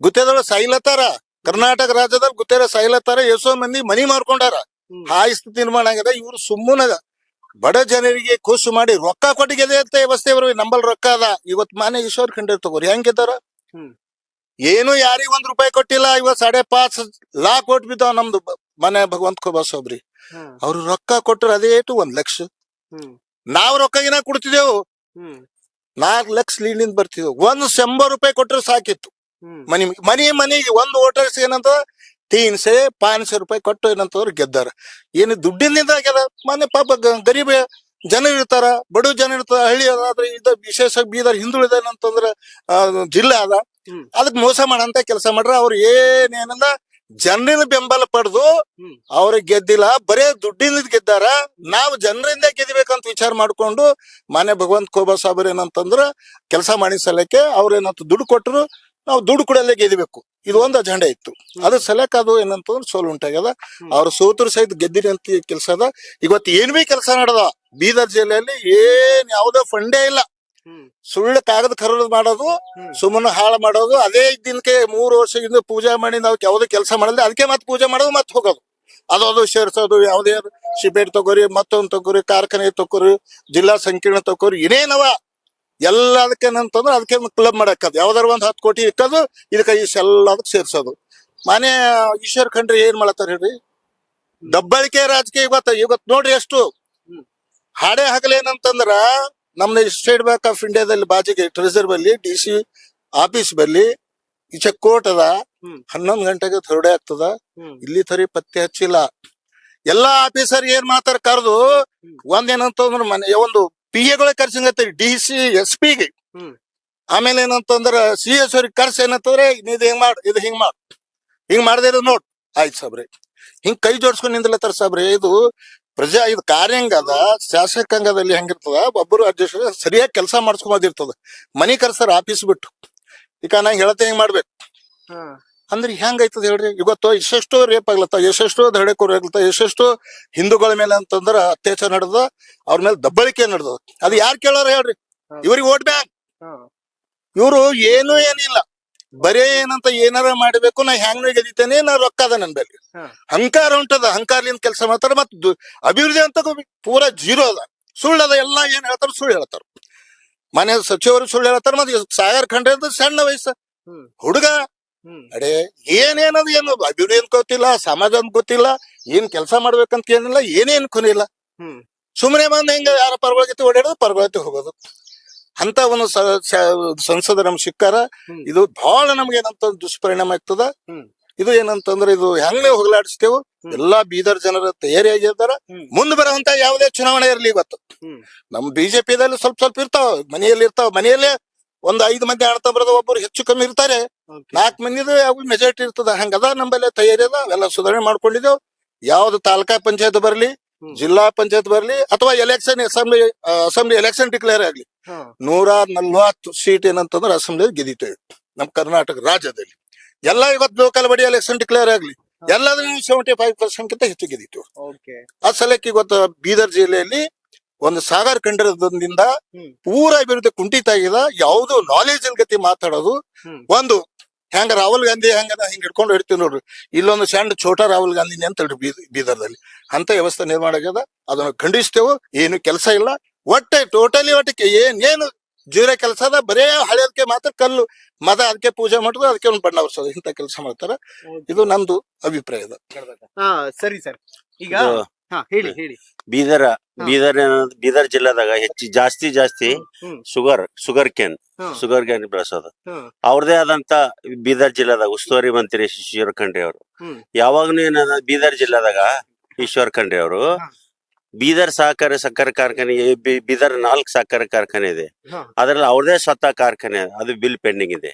ಗುತ್ತೇದಾರ ಸಾಯ್ಲತ್ತಾರ ಕರ್ನಾಟಕ ರಾಜ್ಯದಲ್ಲಿ ಗುತ್ತೇರ ಸೈಲತ್ತಾರ ಎಷ್ಟೋ ಮಂದಿ ಮನಿ ಮಾರ್ಕೊಂಡಾರ. ಆ ಸ್ಥಿತಿ ನಿರ್ಮಾಣ ಆಗ್ಯದ ಇವ್ರು ಸುಮ್ಮನ ಬಡ ಜನರಿಗೆ ಖುಷಿ ಮಾಡಿ ರೊಕ್ಕ ಕೊಟ್ಟಿಗೆದೆ ಅಂತ ವ್ಯವಸ್ಥೆ ಅವ್ರಿಗೆ ನಂಬಲ್ ರೊಕ್ಕ ಅದ ಇವತ್ ಮಾನ್ಯ ಈಶ್ವರ್ ಖಂಡ್ರೆ ತಗೋರಿ ಹೆಂಗಿದ್ದಾರ. ಏನು ಯಾರಿಗ್ ಒಂದ್ ರೂಪಾಯಿ ಕೊಟ್ಟಿಲ್ಲ ಇವತ್ ಸಾಡೆ ಪಾಂಚ್ ಲಾಕ್ ಕೊಟ್ ಬಿದ್ದಾವ ನಮ್ದು ಮನೆ ಭಗವಂತ ಖೋಬಾ ಸಾಬ್ರಿ ಹ್ಮ್. ಅವ್ರು ರೊಕ್ಕ ಕೊಟ್ಟರು ಅದೇ ಏಟು ಒಂದ್ ಲಕ್ಷ. ನಾವ್ ರೊಕ್ಕ ಗಿನ ಕೊಡ್ತಿದ್ದೇವು. ಹ್ಮ್. ನಾಲ್ಕ್ ಲಕ್ಷ ಲೀಡಿಂದ ಬರ್ತಿದ್ವು ಒಂದ್ ಶಂಬರ್ ರೂಪಾಯಿ ಕೊಟ್ಟರೆ ಸಾಕಿತ್ತು. ಮನಿ ಮನಿ ಮನಿ ಮನೆಗೆ ಒಂದು ವೋಟರ್ಸ್ ಏನಂತ ತೀನ್ಸೆ ಪಾನ್ಸೆ ರೂಪಾಯಿ ಕೊಟ್ಟು ಏನಂತವ್ರು ಗೆದ್ದಾರ. ಏನು ದುಡ್ಡಿನಿಂದ ಆಗ್ಯದ? ಮನೆ ಪಾಪ ಗರೀಬ ಜನ ಇರ್ತಾರ ಬಡ ಜನ ಇರ್ತಾರ ಹಳ್ಳಿ ಅದ ಆದ್ರೆ ಇದ ವಿಶೇಷ ಬೀದರ್ ಹಿಂದುಳಿದ ಏನಂತಂದ್ರ ಜಿಲ್ಲೆ ಅದ. ಅದಕ್ ಮೋಸ ಮಾಡಂತ ಕೆಲಸ ಮಾಡ್ರ. ಅವ್ರು ಏನೇನಲ್ಲ ಜನರಿನ ಬೆಂಬಲ ಪಡೆದು ಅವ್ರಿಗೆ ಗೆದ್ದಿಲ್ಲ ಬರೇ ದುಡ್ಡಿನ ಗೆದ್ದಾರ. ನಾವು ಜನರಿಂದ ಗೆದಿಬೇಕಂತ ವಿಚಾರ ಮಾಡ್ಕೊಂಡು ಮಾನ್ಯ ಭಗವಂತ ಕೋಬಾ ಸಾಬರ್ ಏನಂತಂದ್ರ ಕೆಲಸ ಮಾಡಿ ಸಲಕ್ಕೆ ಅವ್ರೇನಂತ ದುಡ್ಡು ಕೊಟ್ಟರು ನಾವು ದುಡ್ಡು ಕೊಡಲ್ಲ ಗೆದಿಬೇಕು ಇದು ಒಂದು ಅಜೆಂಡಾ ಇತ್ತು. ಅದ್ರ ಸಲಕ್ ಅದು ಏನಂತಂದ್ರೆ ಸೋಲು ಉಂಟಾಗ್ಯದ. ಅವ್ರ ಸೋತರು ಸಹಿತ ಗೆದ್ದಿರಿ ಅಂತ ಕೆಲಸ ಅದ. ಇವತ್ತು ಏನ್ ಬಿ ಕೆಲಸ ನಡೆದ ಬೀದರ್ ಜಿಲ್ಲೆಯಲ್ಲಿ ಏನ್ ಯಾವ್ದೋ ಫಂಡೇ ಇಲ್ಲ. ಸುಳ್ಳು ಕಾಗದ ಖರೀದಿ ಮಾಡೋದು ಸುಮ್ಮನ ಹಾಳು ಮಾಡೋದು ಅದೇ ದಿನಕ್ಕೆ ಮೂರು ವರ್ಷದಿಂದ ಪೂಜೆ ಮಾಡಿ ನಾವು ಯಾವ್ದು ಕೆಲಸ ಮಾಡಲ್ಲ ಅದಕ್ಕೆ ಮತ್ತೆ ಪೂಜೆ ಮಾಡೋದು ಮತ್ತೆ ಹೋಗೋದು. ಅದು ಅದು ಸೇರ್ಸೋದು ಯಾವುದೇ ಶಿಬೇಟ್ ತಗೋರಿ ಮತ್ತೊಂದು ತಗೋರಿ ಕಾರ್ಖಾನೆ ತಗೋರಿ ಜಿಲ್ಲಾ ಸಂಕೀರ್ಣ ತಗೋರಿ ಏನೇನವ? ಎಲ್ಲ ಅದಕ್ಕೆ ಏನಂತಂದ್ರೆ ಅದಕ್ಕೆ ಕ್ಲಬ್ ಮಾಡಕ್ಕದು ಯಾವ್ದಾರ ಒಂದ್ ಹತ್ತು ಕೋಟಿ ಇಕ್ಕದು ಇದಕ್ಕೆ ಇಷ್ಟೆಲ್ಲ ಅದಕ್ಕೆ ಸೇರ್ಸೋದು. ಮನೆ ಈಶ್ವರ್ ಖಂಡ್ರಿ ಏನ್ ಮಾಡತ್ತಾರ ಹೇಳ್ರಿ? ದಬ್ಬಳಿಕೆ ರಾಜಕೀಯ ಇವತ್ತ ಇವತ್ ನೋಡ್ರಿ ಎಷ್ಟು. ಹಾಡೇ ಹಗಲೇನಂತಂದ್ರ ನಮ್ದು ಸ್ಟೇಟ್ ಬ್ಯಾಂಕ್ ಆಫ್ ಇಂಡಿಯಾದಲ್ಲಿ ಬಾಜಿಗೆ ಟ್ರೆಸರ್ ಬಲ್ಲಿ ಡಿ ಸಿ ಆಫೀಸ್ ಬಲ್ಲಿ ಈಚೆ ಕೋರ್ಟ್ ಅದ. ಹನ್ನೊಂದ್ ಗಂಟೆಗೆ ಥರ್ಡೇ ಆಗ್ತದ. ಇಲ್ಲಿ ತರಿ ಪತ್ತೆ ಹಚ್ಚಿಲ್ಲ. ಎಲ್ಲಾ ಆಫೀಸರ್ ಏನ್ ಮಾಡ್ತಾರ ಕರೆದು ಒಂದೇನಂತಂದ್ರ ಮನೆ ಒಂದು ಪಿ ಎಗಳ ಕರ್ಸಂಗತ್ತೆ ಡಿ ಸಿ ಎಸ್ ಪಿಗೆ. ಆಮೇಲೆ ಏನಂತಂದ್ರ ಸಿ ಎಸ್ ಅವ್ರಿಗೆ ಕರ್ಸ್ ಏನಂತಂದ್ರೆ ಇದು ಹಿಂಗ್ ಮಾಡ್ ಇದು ಹಿಂಗ್ ಮಾಡ್. ಹಿಂಗ್ ಮಾಡದೇ ಇರೋದು ನೋಡ್. ಆಯ್ತು ಸಾಬ್ರಿ. ಹಿಂಗ್ ಕೈ ಜೋಡ್ಸ್ಕೊಂಡ್ ನಿಂದ್ಲತ್ತಾರ ಸಾಬ್ರೆ. ಇದು ಪ್ರಜಾ ಇದು ಕಾರ್ಯಾಂಗದ ಶಾಸಕಾಂಗದಲ್ಲಿ ಹೆಂಗಿರ್ತದ? ಒಬ್ಬರು ಅಧ್ಯಕ್ಷರು ಸರಿಯಾಗಿ ಕೆಲಸ ಮಾಡಿಸ್ಕೊಂಬದಿರ್ತದ. ಮನಿ ಕರ್ಸರ್ ಆಫೀಸ್ ಬಿಟ್ಟು. ಈಗ ನಾ ಹೇಳತ್ತೆ ಹೆಂಗ್ ಮಾಡ್ಬೇಕು. ಅಂದ್ರೆ ಹೆಂಗೈತದ ಹೇಳ್ರಿ? ಇವತ್ತು ಎಷ್ಟೆಷ್ಟು ರೇಪ್ ಆಗ್ಲತ್ತ ಎಷ್ಟೆಷ್ಟೋ ದಹಡೆಕೋರ್ ಆಗ್ಲತ್ತ ಎಷ್ಟೆಷ್ಟು ಹಿಂದೂಗಳ ಮೇಲೆ ಅಂತಂದ್ರ ಅತ್ಯಾಚಾರ ನಡೆದ ಅವ್ರ ಮೇಲೆ ದಬ್ಬಳಿಕೆ ನಡೆದ ಅದ್ ಯಾರು ಕೇಳಾರ ಹೇಳ್ರಿ? ಇವ್ರಿಗೆ ಓಟ್ ಬ್ಯಾಂಕ್. ಇವರು ಏನು ಏನಿಲ್ಲ. ಬರೇ ಏನಂತ ಏನಾರ ಮಾಡ್ಬೇಕು ನಾ ಹೆಂಗ್ ಗೆದಿತೇನೆ ನಾ ರೊಕ್ಕ ಅದ ನನ್ ಬಲ್ಲಿ ಹಾ. ಅಹಂಕಾರ ಉಂಟದ ಅಹಂಕಾರಲಿಂದ ಕೆಲಸ ಮಾಡ್ತಾರ ಮತ್ ಅಭಿವೃದ್ಧಿ ಅಂತ ಪೂರಾ ಜೀರೋ ಅದ. ಸುಳ್ಳು ಅದ ಎಲ್ಲಾ ಏನ್ ಹೇಳ್ತಾರ ಸುಳ್ಳು ಹೇಳ್ತಾರ. ಮನೆ ಸಚಿವರು ಸುಳ್ಳು ಹೇಳ್ತಾರ ಮತ್ತೆ ಸಾಗರ್ ಖಂಡ್ರೆ ಅಂತ ಸಣ್ಣ ವಯಸ್ಸ. ಹುಡುಗ? ಅಡೇ ಏನೇನದು ಏನು ಅಭಿವೃದ್ಧಿ ಅಂತ ಗೊತ್ತಿಲ್ಲ ಸಮಾಜ ಅಂತ ಗೊತ್ತಿಲ್ಲ ಏನ್ ಕೆಲಸ ಮಾಡ್ಬೇಕಂತ ಏನಿಲ್ಲ ಏನೇನ್ ಕೊನಿಲ್ಲ ಸುಮ್ನೆ ಸುಮ್ಮನೆ ಬಂದ್ ಹಿಂಗ ಯಾರ ಪರವಾಗಿ ಓಡಾಡೋದು ಪರವಾಗಿ ಹೋಗೋದು. ಅಂತ ಒಂದು ಸಂಸದ ನಮ್ ಸಿಕ್ಕಾರ ಇದು ಬಹಳ ನಮ್ಗೆ ಏನಂತ ದುಷ್ಪರಿಣಾಮ ಆಗ್ತದ. ಇದು ಏನಂತಂದ್ರೆ ಇದು ಹೆಂಗ್ ಹೋಗ್ಲಾಡಿಸ್ತೇವು. ಎಲ್ಲಾ ಬೀದರ್ ಜನರ ತಯಾರಿ ಆಗಿರ್ತಾರ ಮುಂದ್ ಬರುವಂತ ಯಾವುದೇ ಚುನಾವಣೆ ಇರ್ಲಿ ಇವತ್ತು. ನಮ್ ಬಿಜೆಪಿ ದಲ್ಲಿ ಸ್ವಲ್ಪ ಸ್ವಲ್ಪ ಇರ್ತಾವ ಮನೆಯಲ್ಲಿ ಇರ್ತಾವ. ಮನೆಯಲ್ಲೇ ಒಂದ್ ಐದು ಮಂದಿ ಅಣ್ಣ ಬರೋದು ಒಬ್ಬರು ಹೆಚ್ಚು ಕಮ್ಮಿ ಇರ್ತಾರೆ. ನಾಲ್ಕು ಮಂದಿದು ಯಾವ ಮೆಜಾರಿಟಿ ಇರ್ತದ. ಹಂಗದ ನಮ್ಮಲ್ಲೇ ತಯಾರಿ ಅದ. ಅವೆಲ್ಲ ಸುಧಾರಣೆ ಮಾಡ್ಕೊಂಡಿದ್ದೇವ್ ಯಾವ್ದು ತಾಲೂಕಾ ಪಂಚಾಯತ್ ಬರ್ಲಿ. ಜಿಲ್ಲಾ ಪಂಚಾಯತ್ ಬರಲಿ ಅಥವಾ election assembly assembly election declare ಆಗ್ಲಿ. ನೂರ ನಲ್ವತ್ತು ಸೀಟ್ ಏನಂತಂದ್ರೆ ಅಸೆಂಬ್ಲಿ ಗೆದಿತೇವೆ ನಮ್ಮ ಕರ್ನಾಟಕ ರಾಜ್ಯದಲ್ಲಿ. ಎಲ್ಲ ಇವತ್ತು ಲೋಕಲ್ ಬಡಿ ಎಲೆಕ್ಷನ್ ಡಿಕ್ಲೇರ್ ಆಗ್ಲಿ. ಎಲ್ಲಾದ್ರೂ ಸೆವೆಂಟಿ ಫೈವ್ ಪರ್ಸೆಂಟ್ ಕಿಂತ ಹೆಚ್ಚು ಗೆದಿತು. ಆ ಸಲಕ್ಕೆ ಇವತ್ತು ಬೀದರ್ ಜಿಲ್ಲೆಯಲ್ಲಿ ಒಂದು ಸಾಗರ್ ಕಂಡರದಿಂದ. ಪೂರ ಅಭಿವೃದ್ಧಿ ಕುಂಠಿತ ಆಗಿದೆ. ಯಾವುದು ನಾಲೆಜ್ ಗತಿ ಮಾತಾಡೋದು. ಒಂದು ಹೆಂಗ ರಾಹುಲ್ ಗಾಂಧಿ ಹೆಂಗದ ಹಿಂಗ್ ಹಿಡ್ಕೊಂಡು ಹಿಡ್ತೀವಿ ನೋಡ್ರಿ. ಇಲ್ಲೊಂದು ಸಣ್ಣ ಛೋಟ ರಾಹುಲ್ ಗಾಂಧಿ ಅಂತ ಹೇಳಿ ಬೀದರ್ದಲ್ಲಿ. ಅಂತ ವ್ಯವಸ್ಥೆ ನಿರ್ಮಾಣ ಆಗ್ಯದ. ಅದನ್ನು ಖಂಡಿಸ್ತೇವೆ. ಏನು ಕೆಲಸ ಇಲ್ಲ. ಒಟ್ಟೆ ಟೋಟಲಿ ಒಟ್ಟಿಗೆ ಏನ್ ಏನು ಜೀರೋ ಕೆಲಸ ಅದ. ಬರೇ ಹಳೆದಕ್ಕೆ ಮಾತ್ರ ಕಲ್ಲು. ಮದ ಅದಕ್ಕೆ ಪೂಜೆ ಮಾಡೋದು ಅದಕ್ಕೆ ಒಂದು ಬಣ್ಣ ಬರ್ಸೋದು ಇಂತ ಕೆಲಸ ಮಾಡ್ತಾರ. ಇದು ನಮ್ದು ಅಭಿಪ್ರಾಯ ಅದ. ಹಾ ಸರಿ ಸರ್. ಈಗ ಹೇಳಿ ಹೇಳಿ ಬೀದರ್ ಬೀದರ್ ಏನಂದ್ರೆ ಬೀದರ್ ಜಿಲ್ಲಾದಾಗ ಹೆಚ್ಚು ಜಾಸ್ತಿ ಜಾಸ್ತಿ ಹ್ಮ್. Sugar sugar cane. Sugar cane ಬೆಳೆಸೋದು. ಅವ್ರದೇ ಆದಂತ ಬೀದರ್ ಜಿಲ್ಲಾದಾಗ ಉಸ್ತುವಾರಿ ಮಂತ್ರಿ ಈಶ್ವರ್ ಖಂಡ್ರೆ ಅವರು ಹ್ಮ್. ಯಾವಾಗ್ಲೂ ಏನದ ಬೀದರ್ ಜಿಲ್ಲಾದಾಗ ಈಶ್ವರ್ ಖಂಡ್ರೆ ಅವರು ಹಾ. ಬೀದರ್ ಸಹಕಾರ ಸಕ್ಕರೆ ಕಾರ್ಖಾನೆ ಬೀದರ್ ನಾಲ್ಕು ಸಕ್ಕರೆ ಕಾರ್ಖಾನೆ ಇದೆ ಅದರಲ್ಲಿ ಅವ್ರದೇ ಸ್ವತಃ ಕಾರ್ಖಾನೆ ಅದು ಬಿಲ್ ಪೆಂಡಿಂಗ್ ಇದೆ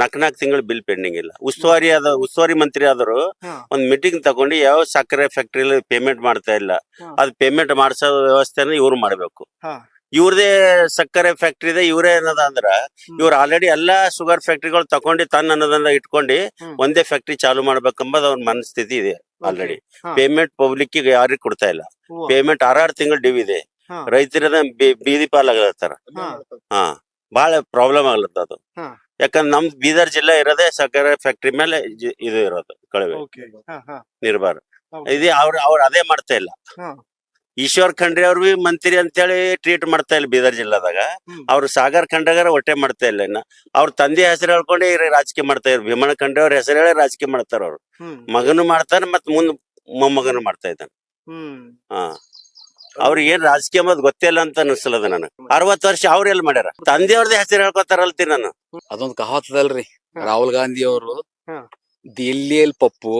ನಾಕ್ ನಾಲ್ಕ್ ತಿಂಗಳು ಬಿಲ್ ಪೆಂಡಿಂಗ್ ಇಲ್ಲ ಉಸ್ತುವಾರಿ ಆದ ಉಸ್ತುವಾರಿ ಮಂತ್ರಿ ಆದರು. ಒಂದ್ ಮೀಟಿಂಗ್ ತಗೊಂಡು ಯಾವ ಸಕ್ಕರೆ ಫ್ಯಾಕ್ಟ್ರಿಲಿ ಪೇಮೆಂಟ್ ಮಾಡ್ತಾ ಇಲ್ಲ ಅದು ಪೇಮೆಂಟ್ ಮಾಡಿಸೋ ವ್ಯವಸ್ಥೆನ ಇವ್ರು ಮಾಡ್ಬೇಕು. ಇವ್ರದೇ ಸಕ್ಕರೆ ಫ್ಯಾಕ್ಟ್ರಿ ಇದೆ ಇವ್ರೇ ಏನದ ಅಂದ್ರ. ಇವ್ರು ಆಲ್ರೆಡಿ ಎಲ್ಲಾ ಶುಗರ್ ಫ್ಯಾಕ್ಟ್ರಿಗಳು ತಗೊಂಡು ತನ್ನ ಅನ್ನೋದನ್ನ ಇಟ್ಕೊಂಡು. ಒಂದೇ ಫ್ಯಾಕ್ಟ್ರಿ ಚಾಲು ಮಾಡ್ಬೇಕೆಂಬುದು ಅವ್ರ ಮನಸ್ಥಿತಿ ಇದೆ ಆಲ್ರೆಡಿ ಪೇಮೆಂಟ್ ಪಬ್ಲಿಕ್ ಯಾರಿಗೂ ಕೊಡ್ತಾ ಇಲ್ಲ. ಪೇಮೆಂಟ್ ಆರಾರು ತಿಂಗಳು ಡ್ಯೂ ಇದೆ. ರೈತರ ರೈತರದ ಬೀದಿ ಪಾಲಾಗತ್ತಾರ ಹಾ. ಹಾ. ಬಹಳ ಪ್ರಾಬ್ಲಮ್ ಆಗ್ಲತ್ತ ಅದು. ಯಾಕಂದ್ರೆ ನಮ್ ಬೀದರ್ ಜಿಲ್ಲಾ ಇರೋದೇ ಸಕ್ಕರೆ ಫ್ಯಾಕ್ಟ್ರಿ ಮೇಲೆ ಇದು ಇರೋದು ಕಳವೆ. ನಿರ್ಭರ. ಇದೆ ಅವ್ರ ಅವ್ರ ಅದೇ ಮಾಡ್ತಾ ಇಲ್ಲ. ಈಶ್ವರ್ ಖಂಡ್ರೆ ಅವ್ರು ಬಿ ಮಂತ್ರಿ ಅಂತೇಳಿ ಟ್ರೀಟ್ ಮಾಡ್ತಾ ಇಲ್ಲ ಬೀದರ್ ಜಿಲ್ಲಾದಾಗ. ಅವ್ರು ಸಾಗರ್ ಖಂಡ್ರೆಗಾರ ಹೊಟ್ಟೆ ಮಾಡ್ತಾ ಇಲ್ಲ ಇನ್ನ. ಅವ್ರ ತಂದೆ ಹೆಸರು ಹೇಳ್ಕೊಂಡು ಇವ್ರು ರಾಜಕೀಯ ಮಾಡ್ತಾ ಇದ್ರು. ಭೀಮಣ್ಣ ಖಂಡ್ರೆ ಅವ್ರ ಹೆಸರು ಹೇಳಿ ರಾಜಕೀಯ ಮಾಡ್ತಾರ ಅವ್ರು. ಮಗನು ಮಾಡ್ತಾನೆ ಮತ್ ಮುಂದ್ ಮೊಮ್ಮಗನು ಮಾಡ್ತಾ ಇದ್ದಾನೆ. ಹ್ಮ್. ಹಾ. ಅವ್ರಿಗೆ ಏನ್ ರಾಜಕೀಯ ಅನ್ನೋದು ಗೊತ್ತೇ ಇಲ್ಲ ಅಂತ ಅನ್ಸಲದ ನನಗೆ. ಅರವತ್ ವರ್ಷ ಅವ್ರ ಎಲ್ಲಿ ಮಾಡ್ಯಾರ? ತಂದೆಯವ್ರದೇ ಹೆಸರು ಹೇಳ್ಕೊತಾರಲ್ತಿ ನಾನು. ಅದೊಂದು ಕಹಾತದಲ್ರಿ. ರಾಹುಲ್ ಗಾಂಧಿ ಅವರು. ದಿಲ್ಲಿಯಲ್ಲಿ ಪಪ್ಪು.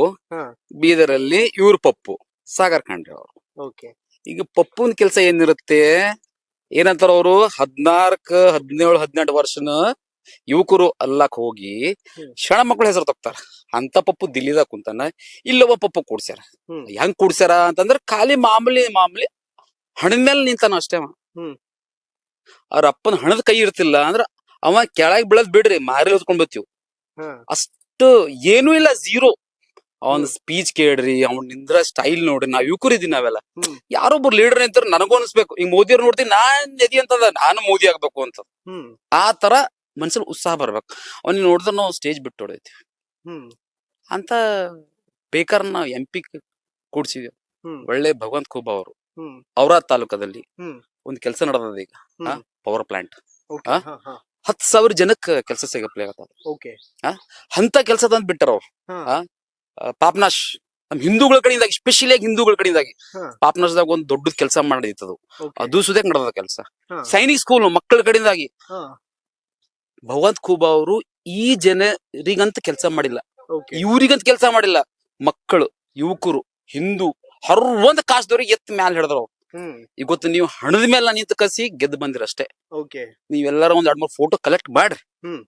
ಬೀದರಲ್ಲಿ ಇವ್ರ ಪಪ್ಪು ಸಾಗರ್ ಖಂಡ್ರೆ ಅವರು. ಓಕೆ. ಈಗ ಪಪ್ಪುನ್ ಕೆಲಸ ಏನಿರುತ್ತೆ ಏನಂತಾರ ಅವರು ಹದ್ನಾಲ್ಕ ಹದಿನೇಳು ಹದಿನೆಂಟು ವರ್ಷನ ಯುವಕರು ಅಲ್ಲಕ್ ಹೋಗಿ. ಶಣ ಮಕ್ಳ ಹೆಸರು ತಗ್ತಾರ ಅಂತ ಪಪ್ಪು ದಿಲ್ಲಿದಾಗ ಕುಂತಾನ ಇಲ್ಲೊಬ್ಬ ಪಪ್ಪು ಕೂಡ್ಸ್ಯಾರ. ಹೆಂಗ್ ಕೂಡ್ಸ್ಯಾರ ಅಂತಂದ್ರ ಖಾಲಿ ಮಾಮೂಲಿ ಮಾಮೂಲಿ ಹಣದ ಮೇಲೆ ನಿಂತಾನ ಅಷ್ಟೇ. ಅವ್ರ ಅಪ್ಪನ ಹಣದ ಕೈ ಇರ್ತಿಲ್ಲ ಅಂದ್ರ ಅವ ಕೆಳಗ್ ಬೀಳದ್ ಬಿಡ್ರಿ ಮಾರಿ ಹೊತ್ಕೊಂಡ್ ಬತ್ತೀವ್. ಅಷ್ಟು ಏನೂ ಇಲ್ಲ ಝೀರೋ ಅವನ್ ಸ್ಪೀಚ್ ಕೇಳ್ರಿ ಅವನ್ ನಿಂದ್ರ ಸ್ಟೈಲ್ ನೋಡ್ರಿ ನಾವ್ ಯುವಕರು ಇದೀವಿ ನಾವೆಲ್ಲ. ಯಾರೊಬ್ಬರು ಯಾರೊಬ್ರು ಲೀಡರ್ ಅಂತ ನನಗೂ ಅನ್ಸ್ಬೇಕು ಈಗ ಮೋದಿ ಅವ್ರು ನೋಡ್ತೀನಿ ನಾನ್ ಎದಿ ಅಂತದ ನಾನು ಮೋದಿ ಆಗ್ಬೇಕು ಅಂತ. ಆ ತರ ಮನ್ಸಲ್ಲಿ ಉತ್ಸಾಹ ಬರ್ಬೇಕು. ಅವ್ನ ನೋಡಿದ್ರೆ ನಾವು ಸ್ಟೇಜ್ ಬಿಟ್ಟು ಹೊಡೈತಿ ಅಂತ ಬೇಕಾರ್ ನಾವ್ ಎಂ ಪಿ ಕೂಡ್ಸಿದ್ವಿ. ಒಳ್ಳೆ ಭಗವಂತ ಖೂಬ ಅವರು. ಅವರ ತಾಲೂಕದಲ್ಲಿ. ಒಂದ್ ಕೆಲಸ ನಡೆದದ ಈಗ. ಪವರ್ ಪ್ಲಾಂಟ್ ಹತ್ ಸಾವಿರ ಜನಕ್ಕೆ ಕೆಲಸ ಸಿಗಪ್ಲೆ ಆಗತ್ತ ಅಂತ ಕೆಲಸ ತಂದ್ ಬಿಟ್ಟಾರ ಅವ್ರು ಪಾಪ್ನಾಶ್ ನಮ್ ಹಿಂದೂಗಳ ಕಡೆಯಿಂದಾಗಿ ಸ್ಪೆಷಲಿ ಆಗಿ ಹಿಂದೂಗಳ ಕಡೆಯಿಂದಾಗಿ ಪಾಪನಾಶದಾಗ ಒಂದ್ ದೊಡ್ಡ ಕೆಲಸ ಮಾಡಿತ್ತು ಅದು ಅದು ಸುದೇ ನಡೆದ ಕೆಲಸ. ಸೈನಿಕ್ ಸ್ಕೂಲ್ ಮಕ್ಕಳ ಕಡೆಯಿಂದಾಗಿ. ಭಗವಂತ ಖೂಬಾ ಅವರು ಈ ಜನರಿಗಂತ ಕೆಲಸ ಮಾಡಿಲ್ಲ. ಇವರಿಗಂತ ಕೆಲಸ ಮಾಡಿಲ್ಲ. ಮಕ್ಕಳು ಯುವಕರು ಹಿಂದೂ ಹರ್ವಂತ ಕಾಸ್ದವ್ರಿಗೆ ಎತ್ ಮ್ಯಾಲ ಹಿಡಿದ್ರು ಗೊತ್ತು ನೀವು ಹಣದ ಮೇಲೆ ನಿಂತು ಕಸಿ ಗೆದ್ದು ಬಂದಿರಷ್ಟೇ ಓಕೆ ನೀವೆಲ್ಲರ ಒಂದ್ ಎರಡ್ ಮೂರ್ ಫೋಟೋ ಕಲೆಕ್ಟ್ ಮಾಡ್ರಿ.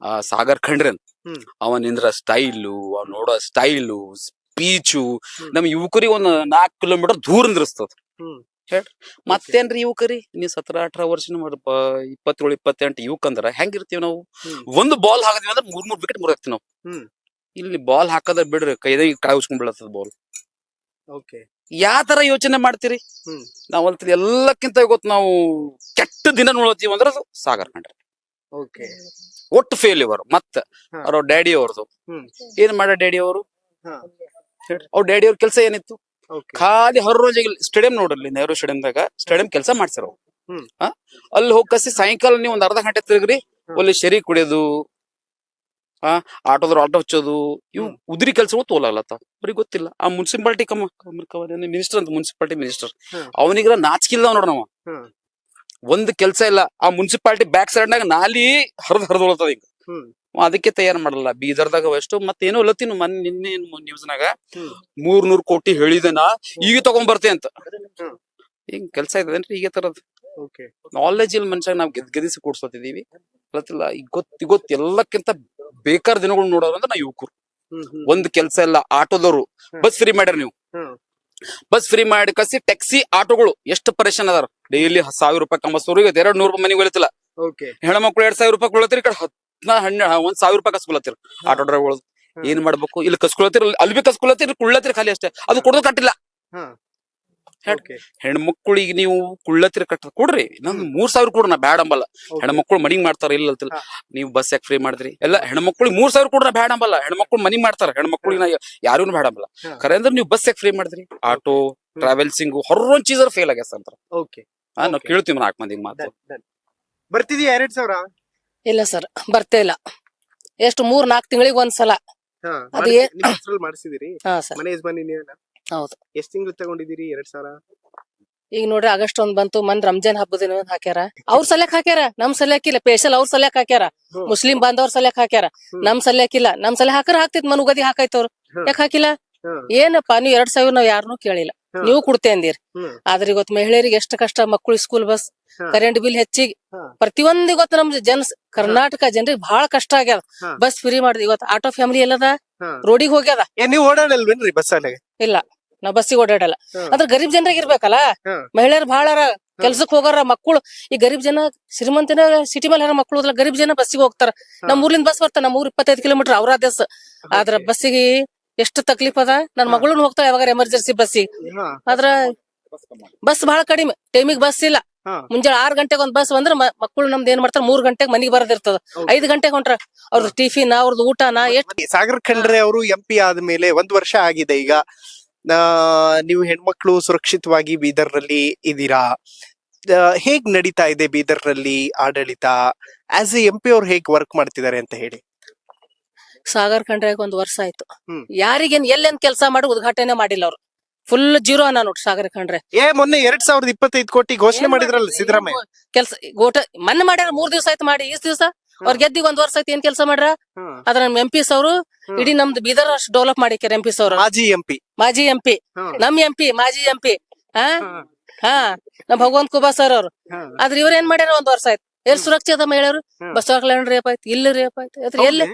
ಆ ಸಾಗರ್ ಖಂಡ್ರೆ. ಅವ ನಿಂದ್ರ ಸ್ಟೈಲು ಅವ್ ನೋಡೋ ಸ್ಟೈಲು ಸ್ಪೀಚು. ನಮ್ ಯುವಕರಿ ಒಂದ್ ನಾಲ್ಕ್ ಕಿಲೋಮೀಟರ್ ದೂರ ನಿಂದ್ರಸ್ತದ. ಹೇಳ್ರಿ. ಮತ್ತೇನ್ರಿ ಯುವಕರಿ? ನೀವ್ ಸತ್ರ ಅಠರ ವರ್ಷ ಇಪ್ಪತ್ತೇಳು ಇಪ್ಪತ್ತೆಂಟು ಯುವಕಂದ್ರ ಹೆಂಗಿರ್ತೀವಿ ನಾವು. ಒಂದು ಬಾಲ್ ಹಾಕಿದ್ವಿ ಅಂದ್ರೆ ಮೂರ್ ಮೂರ್ ವಿಕೆಟ್ ಮುರಿದಾಕ್ತಿವಿ ನಾವು. ಇಲ್ಲಿ ಬಾಲ್ ಹಾಕದ ಬಿಡ್ರಿ ಕೈದಾಗ ಕಾಯಿ ಉಚ್ಕೊಂಡ್ ಬೀಳತ್ತದ ಬಾಲ್ ಓಕೆ ಯಾವ ತರ ಯೋಚನೆ ಮಾಡ್ತೀರಿ? ನಾವು ನಾವ್ ಅಲ್ತಿ ಎಲ್ಲಕ್ಕಿಂತ ಗೊತ್ತು ನಾವು ಕೆಟ್ಟ ದಿನ ನೋಡತ್ತೀವಿ ಅಂದ್ರೆ ಅದು ಸಾಗರ್ ಕಂಡ್ರೆ ಓಕೆ. ಒಟ್ಟು ಫೇಲ್ಯೂರ್ ಮತ್ತ ಮತ್ತೆ ಅವ್ರ ಡ್ಯಾಡಿ ಅವ್ರದ್ದು. ಏನ್ ಮಾಡ ಡ್ಯಾಡಿ ಅವರು. ಅವ್ರ ಡ್ಯಾಡಿ ಅವ್ರ ಕೆಲಸ ಏನಿತ್ತು? ಖಾಲಿ ಹೊರ ರೋಜಿಗೆ ಸ್ಟೇಡಿಯಂ ನೋಡ್ರಿ ನೆಹರು ಸ್ಟೇಡಿಯಂದಾಗ ಸ್ಟೇಡಿಯಂ ಕೆಲಸ ಮಾಡ್ಸಿರೋ. ಅಲ್ಲಿ ಹೋಗಿ ಕಸಿ ಸಾಯಂಕಾಲ ನೀವು ಒಂದ್ ಅರ್ಧ ಗಂಟೆ ತಿರುಗ್ರಿ. ಅಲ್ಲಿ ಶರಿ ಕುಡಿಯೋದು ಆ ಆಟೋದ್ರ ಆಟೋ ಹಚ್ಚೋದು ಇವು. ಉದ್ರಿ ಕೆಲಸ ತೋಲಾಗ್ಲತ್ತಾವ ಅವ್ರಿಗೆ ಗೊತ್ತಿಲ್ಲ. ಆ ಮುನ್ಸಿಪಾಲಿಟಿ ಕಮ್ಮ ಮಿನಿಸ್ಟರ್ ಅಂತ ಮುನ್ಸಿಪಾಲಿಟಿ ಮಿನಿಸ್ಟರ್. ಅವನಿಗೆಲ್ಲ ನಾಚಿಕಿಲ್ಲ ನೋಡ್ರಿ ನಾವು. ಒಂದ್ ಕೆಲ್ಸ ಇಲ್ಲ. ಆ ಮುನ್ಸಿಪಾಲಿಟಿ ಬ್ಯಾಕ್ ಸೈಡ್ ನಾಗ ನಾಲಿ ಹರಿದ್ ಹರಿದೊಳತದ ಈಗ. ಅದಕ್ಕೆ ತಯಾರು ಮಾಡಲ್ಲ ಬೀದರ್ದಾಗ ಎಷ್ಟು ಮತ್ತೇನೋ ಅಲ್ಲತ್ತೀನಿ ಮನ್ ನಿನ್ನೆ ನ್ಯೂಸ್ ನಾಗ. ಮೂರ್ ನೂರ್ ಕೋಟಿ ಹೇಳಿದನ? ಈಗ ತಗೊಂಡ್ ಬರ್ತೆ ಅಂತ. ಹಿಂಗ್ ಕೆಲ್ಸ ಇದೇನ್ರಿ ಈಗ ತರದ್. ನಾಲೆಜ್ ಇಲ್ಲ ಮನುಷ್ಯ ನಾವ್ ಗೆದ್ ಗೆದಿಸಿ ಕೂಡ್ಸೋತಿದೀವಿ ಗೊತ್ತಿಲ್ಲ ಈಗ ಗೊತ್ತಿ ಗೊತ್ತ ಎಲ್ಲಕ್ಕಿಂತ ಬೇಕಾದ ದಿನಗಳು ನೋಡೋರು ಅಂದ್ರೆ ನಾ ಯುವಕರು. ಒಂದ್ ಕೆಲ್ಸ ಇಲ್ಲ ಆಟೋದವರು. ಬಸ್ ಫ್ರೀ ಮಾಡ್ಯಾರ ನೀವು. ಬಸ್ ಫ್ರೀ ಮಾಡಿ ಕಸಿ ಟ್ಯಾಕ್ಸಿ ಆಟೋಗಳು ಎಷ್ಟು ಪರೇಷನ್ ಅದಾರ. ಡೈಲಿ ಸಾವಿರ ರೂಪಾಯಿ ಕಮ್ಮಸೋರು ಈಗ ಎರಡ್ ನೂರು ರೂಪಾಯಿ ಮನೆಗೆ ಹೊಲಿತಿಲ್ಲ ಹೆಣ್ಮಕ್ಳು ಎರಡ್ ಸಾವಿರ ರೂಪಾಯಿ ಕೊಳತ್ರಿ ಈ ಕಡೆ ಹತ್ನ ಹನ್ನೆ ಒಂದ್ ಸಾವಿರ ರೂಪಾಯಿ ಕಸ್ಕೊಳತ್ತೀರಿ ಆಟೋ ಡ್ರೈವರ್. ಏನ್ ಮಾಡ್ಬೇಕು? ಇಲ್ಲಿ ಕಸ್ಕೊಳತ್ತೀರಿ ಅಲ್ಲಿ ಬಿ ಕಸ್ಕೊಳತ್ತಿರ ಕುಳ್ಳತ್ತಿರ ಖಾಲಿ ಅಷ್ಟೇ. ಅದು ಕೊಡೋದು ಕಟ್ಟಿಲ್ಲ. ಹೆಣ್ಮಕ್ಳಿಗೆ ನೀವು ಕುಳ್ಳತ್ತಿರ ಕಟ್ಟ ಕೊಡ್ರಿ. ನಂಗ್ ಮೂರ್ ಸಾವಿರ ಕೊಡ್ರಿ ನಾ ಬ್ಯಾಡ ಅಂಬಲ್ಲ. ಹೆಣ್ಮಕ್ಳು ಮನಿಗ್ ಮಾಡ್ತಾರ ಇಲ್ಲ ಅಂತಿಲ್ಲ. ನೀವು ಬಸ್ ಯಾಕೆ ಫ್ರೀ ಮಾಡಿದ್ರಿ? ಎಲ್ಲ ಹೆಣ್ಮಕ್ಳಿಗೆ ಮೂರ್ ಸಾವಿರ ಕೊಡ್ರ ಬ್ಯಾಡ ಅಂಬಲ್ಲ. ಹೆಣ್ಮಕ್ಳು ಮನಿ ಮಾಡ್ತಾರ. ಹೆಣ್ಮಕ್ಳಿಗೆ ನಾ ಯಾರಿಗೂ ಬ್ಯಾಡ ಅಂಬಲ್ಲ. ಖರೆ ಅಂದ್ರೆ ನೀವು ಬಸ್ ಯಾಕೆ ಫ್ರೀ ಮಾಡಿದ್ರಿ? ಆಟೋ ಟ್ರಾವೆಲ್ಸಿಂಗ್ ಹೊರೊಂದ್ ಚೀಸರ್ ಫೇಲ್ ಆಗ್ಯಾಸ ಅಂತ. ಓಕೆ ನಾವ್ Okay. ಕೇಳ್ತೀವಿ ನಾಲ್ಕು ಮಂದಿ ಮಾತು. ಬರ್ತಿದ್ಯಾ ಎರಡ್ ಸಾವಿರ? ಇಲ್ಲ ಸರ್ ಬರ್ತೇ ಇಲ್ಲ. ಎಷ್ಟು ಮೂರ್ ನಾಲ್ಕು ತಿಂಗಳಿಗೆ ಒಂದ್ಸಲ. ಹಾ ಅದು ಮಾಡಿಸಿದಿರಿ. ಮನೆ ಯಜಮಾನಿ ನೀವೇನ ಹೌದು. ಎಷ್ಟ್ ತಿಂಗಳು ತಗೊಂಡಿದ್ದೀರಿ ಎರಡ್ ಸಾವಿರ ಈಗ ನೋಡ್ರಿ ಆಗಸ್ಟ್ ಒಂದ್ ಬಂತು ಮನ್ ರಂಜಾನ್ ಹಬ್ಬದ ಒಂದ್ ಹಾಕ್ಯಾರ ಅವ್ರ ಸಲ್ಯಾಕ್ ಹಾಕ್ಯಾರ ನಮ್ ಸಲ್ಯಾಕ್ ಇಲ್ಲ ಸ್ಪೆಷಲ್ ಅವ್ರ ಸಲ್ಯಾಕ್ ಹಾಕ್ಯಾರ ಹ್ಮ್. ಮುಸ್ಲಿಂ ಬಾಂಧವ್ರ ಸಲ್ಯಾಕ್ ಹಾಕ್ಯಾರ. ನಮ್ ಸಲ್ಯಾಕ್ ಇಲ್ಲ ನಮ್ ಸಲ ಹಾಕರ್ ಹಾಕ್ತಿತ್ ಮನ್ ಉಗದಿ ಹಾಕಾಯ್ತವ್ರು ಹ್ಮ್. ಯಾಕ್ ಹಾಕಿಲ್ಲ ಏನಪ್ಪಾ ಏನಪ್ಪ ನೀವು ಎರಡ್ ಸಾವಿರ ನಾವ್ ಯಾರನ್ನೂ ಕೇಳಿಲ್ಲ. ನೀವು ಕೊಡ್ತೇ ಅಂದಿರಿ ಹ್ಮ್. ಆದ್ರೆ ಇವತ್ ಮಹಿಳೆಯರಿಗೆ ಎಷ್ಟು ಕಷ್ಟ ಮಕ್ಕಳು ಸ್ಕೂಲ್ ಬಸ್. ಕರೆಂಟ್ ಬಿಲ್ ಹೆಚ್ಚಿಗೆ ಹ್ಮ್. ಪ್ರತಿಯೊಂದು ಇವತ್ತು ನಮ್ ಜನ ಕರ್ನಾಟಕ ಜನರಿಗೆ ಬಹಳ ಕಷ್ಟ ಆಗ್ಯದ. ಬಸ್ ಫ್ರೀ ಮಾಡಿದ್ ಇವತ್ತು ಆಟೋ ಫ್ಯಾಮಿಲಿ ಎಲ್ಲದ. ರೋಡಿಗೆ ಹೋಗ್ಯದ ಏ ನೀವು ಓಡಾಡಲ್ವೇನ್ರಿ ಬಸ್ ಅಲ್ಲಿ ಇಲ್ಲ ನಾ ಬಸ್ಸಿಗೆ ಓಡಾಡಲ್ಲ. ಅಂದ್ರೆ ಗರೀಬ್ ಜನರಿಗೆ ಇರ್ಬೇಕಲ್ಲ. ಮಹಿಳೆಯರು ಬಹಳ ಕೆಲ್ಸಕ್ ಹೋಗಾರ ಮಕ್ಕಳು ಈ ಗರೀಬ್ ಜನ ಶ್ರೀಮಂತನ ಸಿಟಿ ಮೇಲೆ ಯಾರ ಮಕ್ಕಳು ಹೋದ್ರೆ ಗರೀಬ್ ಜನ ಬಸ್ಸಿಗೆ ಹೋಗ್ತಾರ. ನಮ್ ಊರ್ಲಿಂದ ಬಸ್ ಬರ್ತಾರ ನಮ್ ಊರ್ ಇಪ್ಪತ್ತೈದು ಕಿಲೋಮೀಟರ್ ಅವ್ರ ದೇಶ ಆದ್ರ ಬಸ್ಸಿಗೆ ಎಷ್ಟು ತಕ್ಲೀಫ್ ಅದ? ನನ್ ಮಗಳನ್ನ ಹೋಗ್ತಾಳ ಯಾವಾಗ ಎಮರ್ಜೆನ್ಸಿ ಬಸ್ಸಿಗೆ. ಆದ್ರ ಬಸ್ ಬಹಳ ಕಡಿಮೆ. ಟೈಮಿಗೆ ಬಸ್ ಇಲ್ಲ. ಮುಂಜಾನೆ ಆರ್ ಗಂಟೆಗೆ ಒಂದ್ ಬಸ್ ಬಂದ್ರೆ ಮಕ್ಕಳು ನಮ್ದು ಏನ್ ಮಾಡ್ತಾರ? ಮೂರ್ ಗಂಟೆಗೆ ಮನಿಗೆ ಬರೋದಿರ್ತದ. ಐದ್ ಗಂಟೆಗೆ ಹೊಂಟ್ರ ಅವ್ರದ್ದು ಟಿಫಿನ್ ಅವ್ರದ್ದು ಊಟನ ಎಷ್ಟ್ ಸಾಗರ್ ಖಂಡ್ರೆ ಅವರು ಎಂ ಪಿ ಆದ್ಮೇಲೆ ಒಂದ್ ವರ್ಷ ಆಗಿದೆ ಈಗ. ನೀವು ಹೆಣ್ಮಕ್ಳು ಸುರಕ್ಷಿತವಾಗಿ ಬೀದರ್ನಲ್ಲಿ ಇದ್ದೀರಾ? ಹೇಗ್ ನಡೀತಾ ಇದೆ ಬೀದರ್ನಲ್ಲಿ ಆಡಳಿತ? ಆಸ್ ಎ ಎಂ ಪಿ ಅವ್ರು ಹೇಗ್ ವರ್ಕ್ ಮಾಡ್ತಿದ್ದಾರೆ ಅಂತ ಹೇಳಿ. ಸಾಗರ್ ಖಂಡ್ರೆಗೆ ಒಂದ್ ವರ್ಷ ಆಯ್ತು. ಯಾರಿಗೇನ್ ಎಲ್ಲೇನ್ ಕೆಲಸ ಮಾಡಿ ಉದ್ಘಾಟನೆ ಮಾಡಿಲ್ಲ ಅವ್ರು. ಫುಲ್ ಜೀರೋ ಅನ್ನ ನೋಡ್ರಿ ಸಾಗರ್ ಖಂಡ್ರೆ. ಏ ಮೊನ್ನೆ ಎರಡ್ ಸಾವಿರದ ಇಪ್ಪತ್ತೈದು ಕೋಟಿ ಘೋಷಣೆ ಮಾಡಿದ್ರಲ್ಲ ಸಿದ್ದರಾಮಯ್ಯ? ಕೆಲಸ ಗೋಟ ಮೊನ್ನೆ ಮಾಡ್ಯಾರ ಮೂರ್ ದಿವಸ ಆಯ್ತು ಮಾಡಿ ಈ ದಿವಸ? ಅವ್ರ ಗೆದ್ದಿಗ್ ಒಂದ್ ವರ್ಷ ಆಯ್ತು ಏನ್ ಕೆಲಸ ಮಾಡ್ರ. ಅದ್ರ ನಮ್ ಎಂ ಪಿಸ್ ಅವರು. ಇಡೀ ನಮ್ದು ಬೀದರ್ ಅಷ್ಟು ಡೆವಲಪ್ ಮಾಡಿಕ್ಯಾರ ಎಂ ಪಿಸ್ ಅವರು ಮಾಜಿ ಎಂ ಪಿ ಮಾಜಿ ಎಂ ಪಿ ನಮ್ ಎಂ ಪಿ ಮಾಜಿ ಎಂ ಪಿ ಹಾ? ಹಾ. ನಮ್ ಭಗವಂತ ಕುಬಾ ಸರ್ ಅವ್ರು. ಆದ್ರ ಇವ್ರ ಏನ್ ಮಾಡ್ಯಾರ ಒಂದ್ ವರ್ಷ ಆಯ್ತು. ಎಲ್ಲಿ ಸುರಕ್ಷಿತ ಮಹಿಳೆಯರು? ಬಸ್ ಬಸವ ಕಲ್ಯಾಣ ರೇಪ್ ಆಯ್ತು ಇಲ್ಲ ರೇಪ್ ಆಯ್ತು. ಅದ್ರ ಎಲ್ಲಿ?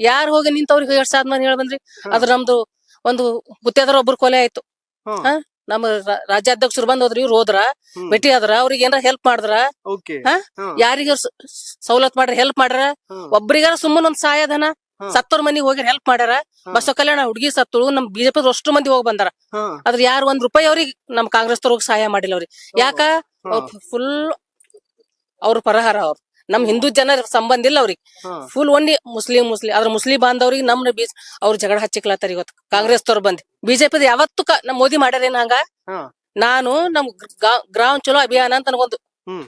ಯಾರು ಹೋಗಿ ನಿಂತವ್ರಿಗೆ ಎರಡ್ ಸಾವಿರ ಮಂದಿ ಹೇಳ ಬಂದ್ರಿ? ಅದ್ರ ನಮ್ದು ಒಂದು ಗುತ್ತೇದಾರ ಒಬ್ರು ಕೊಲೆ ಆಯ್ತು. ಹಾ? ನಮ್ಮ ರಾಜ್ಯಾಧ್ಯಕ್ಷರು ಬಂದ್ ಹೋದ್ರ ಇವ್ರು ಹೋದ್ರ ಭೇಟಿ ಆದ್ರ ಅವ್ರಿಗೆ ಏನಾರ ಹೆಲ್ಪ್ ಮಾಡಿದ್ರ? ಯಾರಿಗ ಸವಲತ್ ಮಾಡ್ರ ಹೆಲ್ಪ್ ಮಾಡ್ರ ಒಬ್ರಿಗಾರ ಸುಮ್ಮನ ಒಂದ್ ಸಹಾಯ ಧನ ಸತ್ತೋರ್ ಮನಿಗ್ ಹೋಗಿ ಹೆಲ್ಪ್ ಮಾಡ್ಯಾರ ಬಸವ ಕಲ್ಯಾಣ ಹುಡುಗಿ ಸತ್ತಳು ನಮ್ ಬಿಜೆಪಿ ಅಷ್ಟು ಮಂದಿ ಹೋಗಿ ಬಂದಾರ. ಅದ್ರ ಯಾರು ಒಂದ್ ರೂಪಾಯಿ ಅವ್ರಿಗೆ ನಮ್ ಕಾಂಗ್ರೆಸ್ ಹೋಗಿ ಸಹಾಯ ಮಾಡಿಲ್ಲ ಅವ್ರಿ ಯಾಕ? ಫುಲ್ ಅವ್ರ ಪರಹಾರ ಅವ್ರು. ನಮ್ ಹಿಂದೂ ಜನ ಸಂಬಂಧ ಇಲ್ಲ ಅವ್ರಿಗೆ. ಫುಲ್ ಒಂದಿ ಮುಸ್ಲಿಂ ಮುಸ್ಲಿಂ ಅದ್ರ ಮುಸ್ಲಿಂ ಬಾಂಧವ್ರಿಗೆ ನಮ್ನ ಬೀಸ್ ಅವ್ರ ಜಗಳ ಹಚ್ಚಿಕ್ಲಾತಾರ ಇವತ್ತು. ಕಾಂಗ್ರೆಸ್ ತೋರ್ ಬಂದ್. ಬಿಜೆಪಿ ಯಾವತ್ತು ನಮ್ ಮೋದಿ ಮಾಡ್ಯಾರೇನ್ ಹಂಗ? ನಾನು ನಮ್ ಗ್ರಾಮ ಚಲೋ ಅಭಿಯಾನ ಅಂತ ನನಗೊಂದು.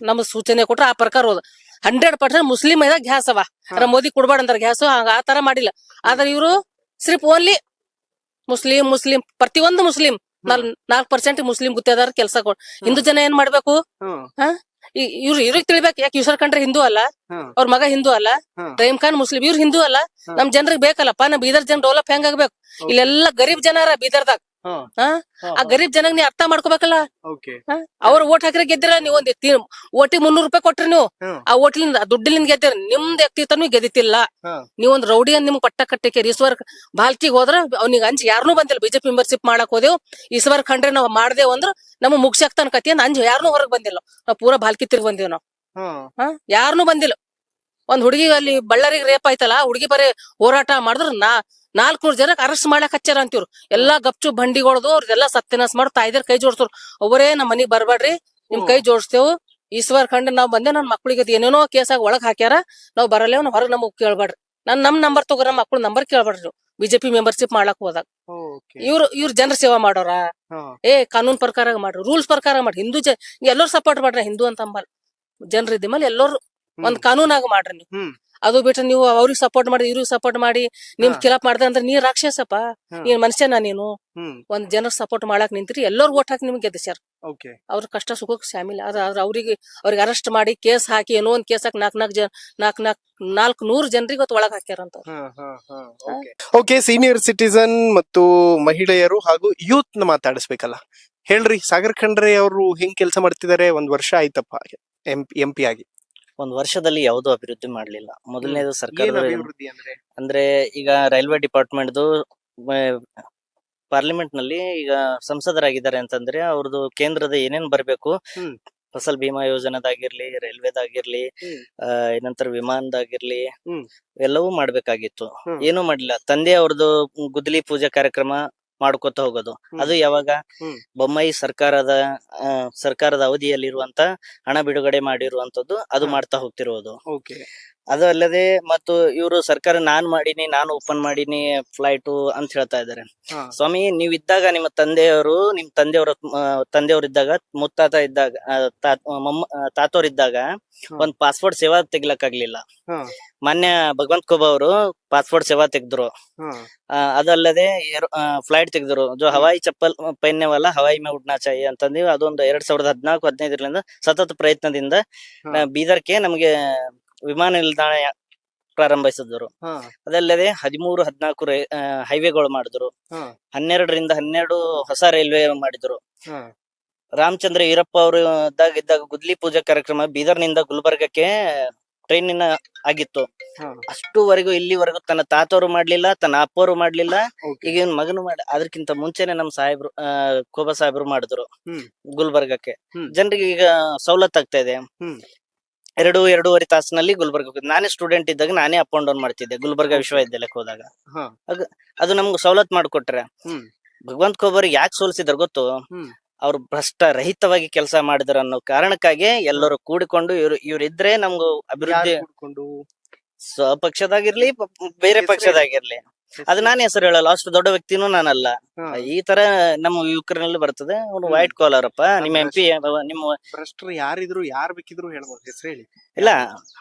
ನಮ್ ಸೂಚನೆ ಕೊಟ್ರ ಆ ಪ್ರಕಾರ ಹೋದ. ಹಂಡ್ರೆಡ್ ಪರ್ಸೆಂಟ್ ಮುಸ್ಲಿಂ ಇದಾಗ ಗ್ಯಾಸ್ ಅವ. ಅದ್ರ ಮೋದಿ ಕೊಡ್ಬಾರ್ದ ಅಂತಾರ ಗ್ಯಾಸ್ ಹಂಗ ಆ ತರ ಮಾಡಿಲ್ಲ. ಆದ್ರೆ ಇವ್ರು ಸಿರ್ಫ್ ಓನ್ಲಿ ಮುಸ್ಲಿಂ ಮುಸ್ಲಿಂ ಪ್ರತಿಯೊಂದು ಮುಸ್ಲಿಂ ನಾಲ್ ನಾಲ್ಕ್ ಪರ್ಸೆಂಟ್ ಮುಸ್ಲಿಂ ಗುತ್ತಿದಾರ ಕೆಲಸ ಹಿಂದೂ ಜನ ಏನ್ ಮಾಡ್ಬೇಕು? ಇವ್ರು ಇವ್ರಿಗೆ ತಿಳಿಬೇಕು ಯಾಕೆ ಈಶ್ವರ್ ಕಂಡ್ರೆ ಹಿಂದೂ ಅಲ್ಲ. ಅವ್ರ ಮಗ ಹಿಂದೂ ಅಲ್ಲ ಹ್ಮ್. ರಹೀಮ್ ಖಾನ್ ಮುಸ್ಲಿಂ ಇವ್ರು ಹಿಂದೂ ಅಲ್ಲ. ನಮ್ ಜನರಿಗೆ ಬೇಕಲ್ಲಪ್ಪ ನಮ್ ಬೀದರ್ ಜನ ಡೆವಲಪ್ ಹೆಂಗಾಗ್ಬೇಕು ಇಲ್ಲೆಲ್ಲ ಗರೀಬ್ ಜನರ ಅರ ಬೀದರ್ದಾಗ? ಆ? ಗರೀಬ್ ಜನಗ್ ನೀ ಅರ್ಥ ಮಾಡ್ಕೋಬೇಕಲ್ಲ? ಅವ್ರ ಓಟ್ ಹಾಕಿದ್ರೆ ಗೆದ್ದಿರ ನೀವು ಒಂದ್ ವೋಟಿ ಓಟಿಗೆ ಮುನ್ನೂರು ರೂಪಾಯಿ ಕೊಟ್ರಿ ನೀವು. ಆ ಓಟ್ಲಿಂದ ದುಡ್ಡಿಲಿಂದ ಗೆದ್ದಿರ ನಿಮ್ದ್ ವ್ಯಕ್ತಿತ್ವನು ಗೆದ್ದಿತ್ತಿಲ್ಲ ನೀವೊಂದ್ ರೌಡಿ ಅಂತ ನಿಮ್ಗೆ ಪಟ್ಟ ಕಟ್ಟಕ್ಕೆ ಈಶ್ವರ್ ಬಾಲ್ಕಿಗೆ ಹೋದ್ರ ಅವ್ನಿಗೆ ಅಂಜ್ ಯಾರನ್ನೂ ಬಂದಿಲ್ಲ ಬಿಜೆಪಿ ಮೆಂಬರ್ಶಿಪ್ ಮಾಡಕ್ ಹೋದೆವು. ಈಶ್ವರ್ ಖಂಡ್ರೆ ನಾವ್ ಮಾಡ್ದೇವ್ ಅಂದ್ರ ನಮಗ್ ಮುಗ್ಸಾಕ್ತಾನ ಕತಿ ಅಂತ ಅಂಜ್ ಯಾರನ್ನೂ ಹೊರಗ್ ಬಂದಿಲ್ಲ. ನಾವ್ ಪೂರಾ ಬಾಲ್ಕಿ ತಿರ್ಗ್ ಬಂದೇವ್ ನಾವ್. ಹಾ. ಯಾರನ್ನೂ ಬಂದಿಲ್ಲ. ಒಂದ್ ಹುಡುಗಿ ಅಲ್ಲಿ ಬಳ್ಳಾರಿಗೆ ರೇಪ್ ಆಯ್ತಲ್ಲ ಹುಡುಗಿ ಬರೀ ಹೋರಾಟ ಮಾಡಿದ್ರ ನಾ ನಾಲ್ಕನೂರ್ ಜನಕ್ಕೆ ಅರೆಸ್ಟ್ ಮಾಡಕ್ ಹಚ್ಚಾರ ಅಂತಿವ್ರು. ಎಲ್ಲಾ ಗಪ್ಚು ಬಂಡಿಗಳದು ಅವ್ರದೆಲ್ಲಾ ಸತ್ಯನಾಶ ಮಾಡಿ ತಾಯ್ದರ್ ಕೈ ಜೋಡ್ಸೋರು. ಅವರೇ ನಮ್ಮ ಮನಿಗ್ ಬರ್ಬೇಡ್ರಿ ನಿಮ್ ಕೈ ಜೋಡಿಸ್ತೇವು. ಈಶ್ವರ್ ಕಂಡು ನಾವ್ ಬಂದೆ ನನ್ ಮಕ್ಳಿಗೆ ಅದ್ ಏನೇನೋ ಕೇಸಾಗ ಒಳಗ್ ಹಾಕ್ಯಾರ ನಾವ್ ಬರಲ್ಲೇವ್ ನಾವ್ ಹೊರಗ್ ನಮಗ್ ಕೇಳ್ಬೇಡ್ರಿ ನನ್ ನಮ್ ನಂಬರ್ ತಗೋ ನಮ್ಮ ಮಕ್ಳು ನಂಬರ್ ಕೇಳ್ಬೇಡ್ರಿ ನೀವು. ಬಿಜೆಪಿ ಮೆಂಬರ್ಶಿಪ್ ಮಾಡಕ್ ಹೋದಾಗ. ಇವ್ರು ಇವ್ರ ಜನರ ಸೇವಾ ಮಾಡೋರ? ಏ ಕಾನೂನ್ ಪ್ರಕಾರ ಮಾಡ್ರಿ ರೂಲ್ಸ್ ಪ್ರಕಾರ ಮಾಡ್ರಿ. ಹಿಂದೂ ಜ ಎಲ್ಲರೂ ಸಪೋರ್ಟ್ ಮಾಡ್ರಿ ಹಿಂದೂ ಅಂತ ಅಂಬಲ್. ಜನರ ಇದ್ದಿಮೇಲೆ ಎಲ್ಲರೂ ಒಂದ್ ಕಾನೂನಾಗ ಮಾಡ್ರಿ ನೀವು. ಅದು ಬಿಟ್ರೆ ನೀವು ಅವ್ರಿಗೆ ಸಪೋರ್ಟ್ ಮಾಡಿ ಇವ್ರಿಗೆ ಸಪೋರ್ಟ್ ಮಾಡಿ ನಿಮ್ ಕಿಲಪ್ ಮಾಡ್ದೆ ಅಂದ್ರೆ ನೀ ರಾಕ್ಷಸಪ್ಪ. ನೀನ್ ಮನುಷ್ಯನ ನೀನು. ಒಂದ್ ಜನರ ಸಪೋರ್ಟ್ ಮಾಡಕ್ ನಿಂತ್ರಿ ಎಲ್ಲರೂ ಓಟ್ ಹಾಕಿ ನಿಮ್ಗೆ ಗೆದ್ದ ಸರ್ ಅವ್ರ ಕಷ್ಟ ಸುಖಕ್ಕೆ ಶಾಮಿಲ್. ಆದ್ರ ಆದ್ರ ಅವ್ರಿಗೆ ಅವ್ರಿಗೆ ಅರೆಸ್ಟ್ ಮಾಡಿ ಕೇಸ್ ಹಾಕಿ ಏನೋ ಒಂದ್ ಕೇಸ್ ಹಾಕಿ ನಾಲ್ಕ್ ನಾಲ್ಕು ಜನ ನಾಲ್ಕ್ ನಾಲ್ಕ್ ನಾಲ್ಕ್ ನೂರ್ ಜನರಿಗೆ ಇವತ್ತು ಒಳಗ್ ಹಾಕ್ಯಾರಂತ ಓಕೆ ಸೀನಿಯರ್ ಸಿಟಿಸನ್ ಮತ್ತು ಮಹಿಳೆಯರು ಹಾಗೂ ಯೂತ್ನ ಮಾತಾಡಿಸ್ಬೇಕಲ್ಲ. ಹೇಳ್ರಿ ಸಾಗರ್ ಖಂಡ್ರೆ ಅವರು ಹೆಂಗ್ ಕೆಲಸ ಮಾಡ್ತಿದ್ದಾರೆ ಒಂದ್ ವರ್ಷ ಆಯ್ತಪ್ಪ ಎಂ ಪಿ ಆಗಿ. ಒಂದ್ ವರ್ಷದಲ್ಲಿ ಯಾವುದು ಅಭಿವೃದ್ಧಿ ಮಾಡ್ಲಿಲ್ಲ. ಮೊದಲನೇದು ಸರ್ಕಾರದ ಅಭಿವೃದ್ಧಿ ಅಂದ್ರೆ? ಅಂದ್ರೆ ಈಗ ರೈಲ್ವೆ ಡಿಪಾರ್ಟ್ಮೆಂಟ್ದು ಪಾರ್ಲಿಮೆಂಟ್ನಲ್ಲಿ ಈಗ ಸಂಸದರಾಗಿದ್ದಾರೆ ಅಂತಂದ್ರೆ ಅವ್ರದ್ದು ಕೇಂದ್ರದ ಏನೇನ್ ಬರ್ಬೇಕು. ಫಸಲ್ ಭೀಮಾ ಯೋಜನೆದಾಗಿರ್ಲಿ ರೈಲ್ವೆದಾಗಿರ್ಲಿ ಏನಂತಾರ ವಿಮಾನದಾಗಿರ್ಲಿ. ಎಲ್ಲವೂ ಮಾಡ್ಬೇಕಾಗಿತ್ತು. ಏನೂ ಮಾಡ್ಲಿಲ್ಲ. ತಂದೆ ಅವ್ರದ್ದು ಗುದ್ಲಿ ಪೂಜೆ ಕಾರ್ಯಕ್ರಮ ಮಾಡ್ಕೊತ ಹೋಗೋದು. ಅದು ಯಾವಾಗ. ಬೊಮ್ಮಾಯಿ ಸರ್ಕಾರದ ಸರ್ಕಾರದ ಸರ್ಕಾರದ ಅವಧಿಯಲ್ಲಿರುವಂತ ಹಣ ಬಿಡುಗಡೆ ಮಾಡಿರುವಂತದ್ದು ಅದು. ಮಾಡ್ತಾ ಹೋಗ್ತಿರೋದು. ಓಕೆ. ಅದು ಅಲ್ಲದೆ ಮತ್ತು ಇವರು ಸರ್ಕಾರ ನಾನ್ ಮಾಡೀನಿ ನಾನು ಓಪನ್ ಮಾಡೀನಿ ಫ್ಲೈಟ್ ಅಂತ ಹೇಳ್ತಾ ಇದ್ದಾರೆ ಸ್ವಾಮಿ ನೀವ್ ಇದ್ದಾಗ ನಿಮ್ಮ ತಂದೆಯವರು ನಿಮ್ ತಂದೆಯವರ ತಂದೆಯವರು ಇದ್ದಾಗ ಮುತ್ತಾತ ಇದ್ದಾಗ ತಾತೋರ್ ಇದ್ದಾಗ. ಒಂದ್ ಪಾಸ್ಪೋರ್ಟ್ ಸೇವಾ ತೆಗಿಲಕ್ಕಾಗ್ಲಿಲ್ಲ. ಹಾ. ಮಾನ್ಯ ಭಗವಂತ ಖೋಬಾ ಅವರು ಪಾಸ್ಪೋರ್ಟ್ ಸೇವಾ ತೆಗ್ದ್ರು. ಅದಲ್ಲದೆ ಫ್ಲೈಟ್ ತೆಗ್ದ್ರು. ಜೋ ಹವಾಯಿ ಚಪ್ಪಲ್ ಪೈನ್ಯವಲ್ಲ ಹವಾಯಿ ಮೇ ಉಡ್ನಾ ಚಾಯಿ ಅಂತಂದಿವಿ ಅದೊಂದು ಎರಡ್ ಸಾವಿರದ ಹದಿನಾಲ್ಕು ಹದಿನೈದರಿಂದ ಸತತ ಪ್ರಯತ್ನದಿಂದ ಬೀದರ್ಕೆ ಬೀದರ್ಗೆ ನಮಗೆ ವಿಮಾನ ನಿಲ್ದಾಣ ಪ್ರಾರಂಭಿಸಿದ್ರು ಹಾ. ಅದಲ್ಲದೆ ಹದಿಮೂರು ಹದಿನಾಲ್ಕು ರೈ ಹೈವೇಗಳು ಮಾಡಿದ್ರು. ಹಾ. ಹನ್ನೆರಡರಿಂದ ಹನ್ನೆರಡು ಹೊಸ ರೈಲ್ವೆ ಮಾಡಿದ್ರು. ಹಾ. ರಾಮಚಂದ್ರ ಈರಪ್ಪ ಅವರು ಇದ್ದಾಗ ಇದ್ದಾಗ ಗುದ್ಲಿ ಪೂಜಾ ಕಾರ್ಯಕ್ರಮ ಬೀದರ್ನಿಂದ ಗುಲ್ಬರ್ಗಕ್ಕೆ ಟ್ರೈನಿನ ಆಗಿತ್ತು. ಹಾ. ಅಷ್ಟುವರೆಗೂ ಇಲ್ಲಿವರೆಗೂ ತನ್ನ ತಾತವರು ಮಾಡ್ಲಿಲ್ಲ ತನ್ನ ಅಪ್ಪವರು ಮಾಡ್ಲಿಲ್ಲ ಈಗ ಇವ್ನ್ ಮಗನು ಮಾಡಿ ಅದಕ್ಕಿಂತ ಮುಂಚೆನೆ ನಮ್ಮ ಸಾಹೇಬ್ರು ಆ ಕೋಬಾ ಸಾಹೇಬ್ರು ಮಾಡಿದ್ರು. ಹ್ಮ್. ಗುಲ್ಬರ್ಗಕ್ಕೆ. ಹ್ಮ್. ಜನರಿಗೆ ಈಗ ಸವಲತ್ತು ಆಗ್ತಾ ಇದೆ. ಹ್ಮ್. ಎರಡು ಎರಡೂವರೆ ತಾಸಿನಲ್ಲಿ ಗುಲ್ಬರ್ಗ ಹೋಗಿದ್ದೆ. ನಾನೇ ಸ್ಟೂಡೆಂಟ್ ಇದ್ದಾಗ ನಾನೇ ಅಪ್ ಅಂಡ್ ಡೌನ್ ಮಾಡ್ತಿದ್ದೆ ಗುಲ್ಬರ್ಗ ವಿಶ್ವವಿದ್ಯಾಲಯಕ್ಕೆ ಹೋದಾಗ. ಅದು ನಮ್ಗೆ ಸವಲತ್ ಮಾಡಿಕೊಟ್ರೆ ಹ್ಮ್. ಭಗವಂತ ಖೋಬರ್ ಯಾಕೆ ಸೋಲಿಸಿದ್ರು ಗೊತ್ತು ಹ್ಮ್. ಅವ್ರು ಭ್ರಷ್ಟ ರಹಿತವಾಗಿ ಕೆಲಸ ಮಾಡಿದ್ರು ಅನ್ನೋ ಕಾರಣಕ್ಕಾಗಿ ಎಲ್ಲರೂ ಕೂಡಿಕೊಂಡು ಇವ್ರು ಇವ್ರಿದ್ರೆ ನಮ್ಗೂ ಅಭಿವೃದ್ಧಿ ಯಾರ್ ಕೂಡ್ಕೊಂಡು ಸ್ವಪಕ್ಷದಾಗಿರ್ಲಿ ಪ- ಬೇರೆ ಹೆಸ್ರು ಪಕ್ಷದಾಗಿರ್ಲಿ ಅದು ನಾನು ಹೆಸರು ಹೇಳಲ್ಲ ಅಷ್ಟು ದೊಡ್ಡ ವ್ಯಕ್ತಿನೂ ನಾನಲ್ಲ ಈ ತರ ನಮ್ಮ ಯುವಕರಲ್ಲಿ ಬರ್ತದೆ ಅವನು. ವೈಟ್ ಕಾಲರ್ ಅಪ್ಪ ನಿಮ್ಮ ಎಂ ಪಿ ನಿಮ್ಮ ಭ್ರಷ್ಟರು ಯಾರಿದ್ರು ಯಾರ್ ಬೇಕಿದ್ರು ಹೇಳ್ಬೋದು ಹೆಸರು ಹೇಳಿ ಇಲ್ಲ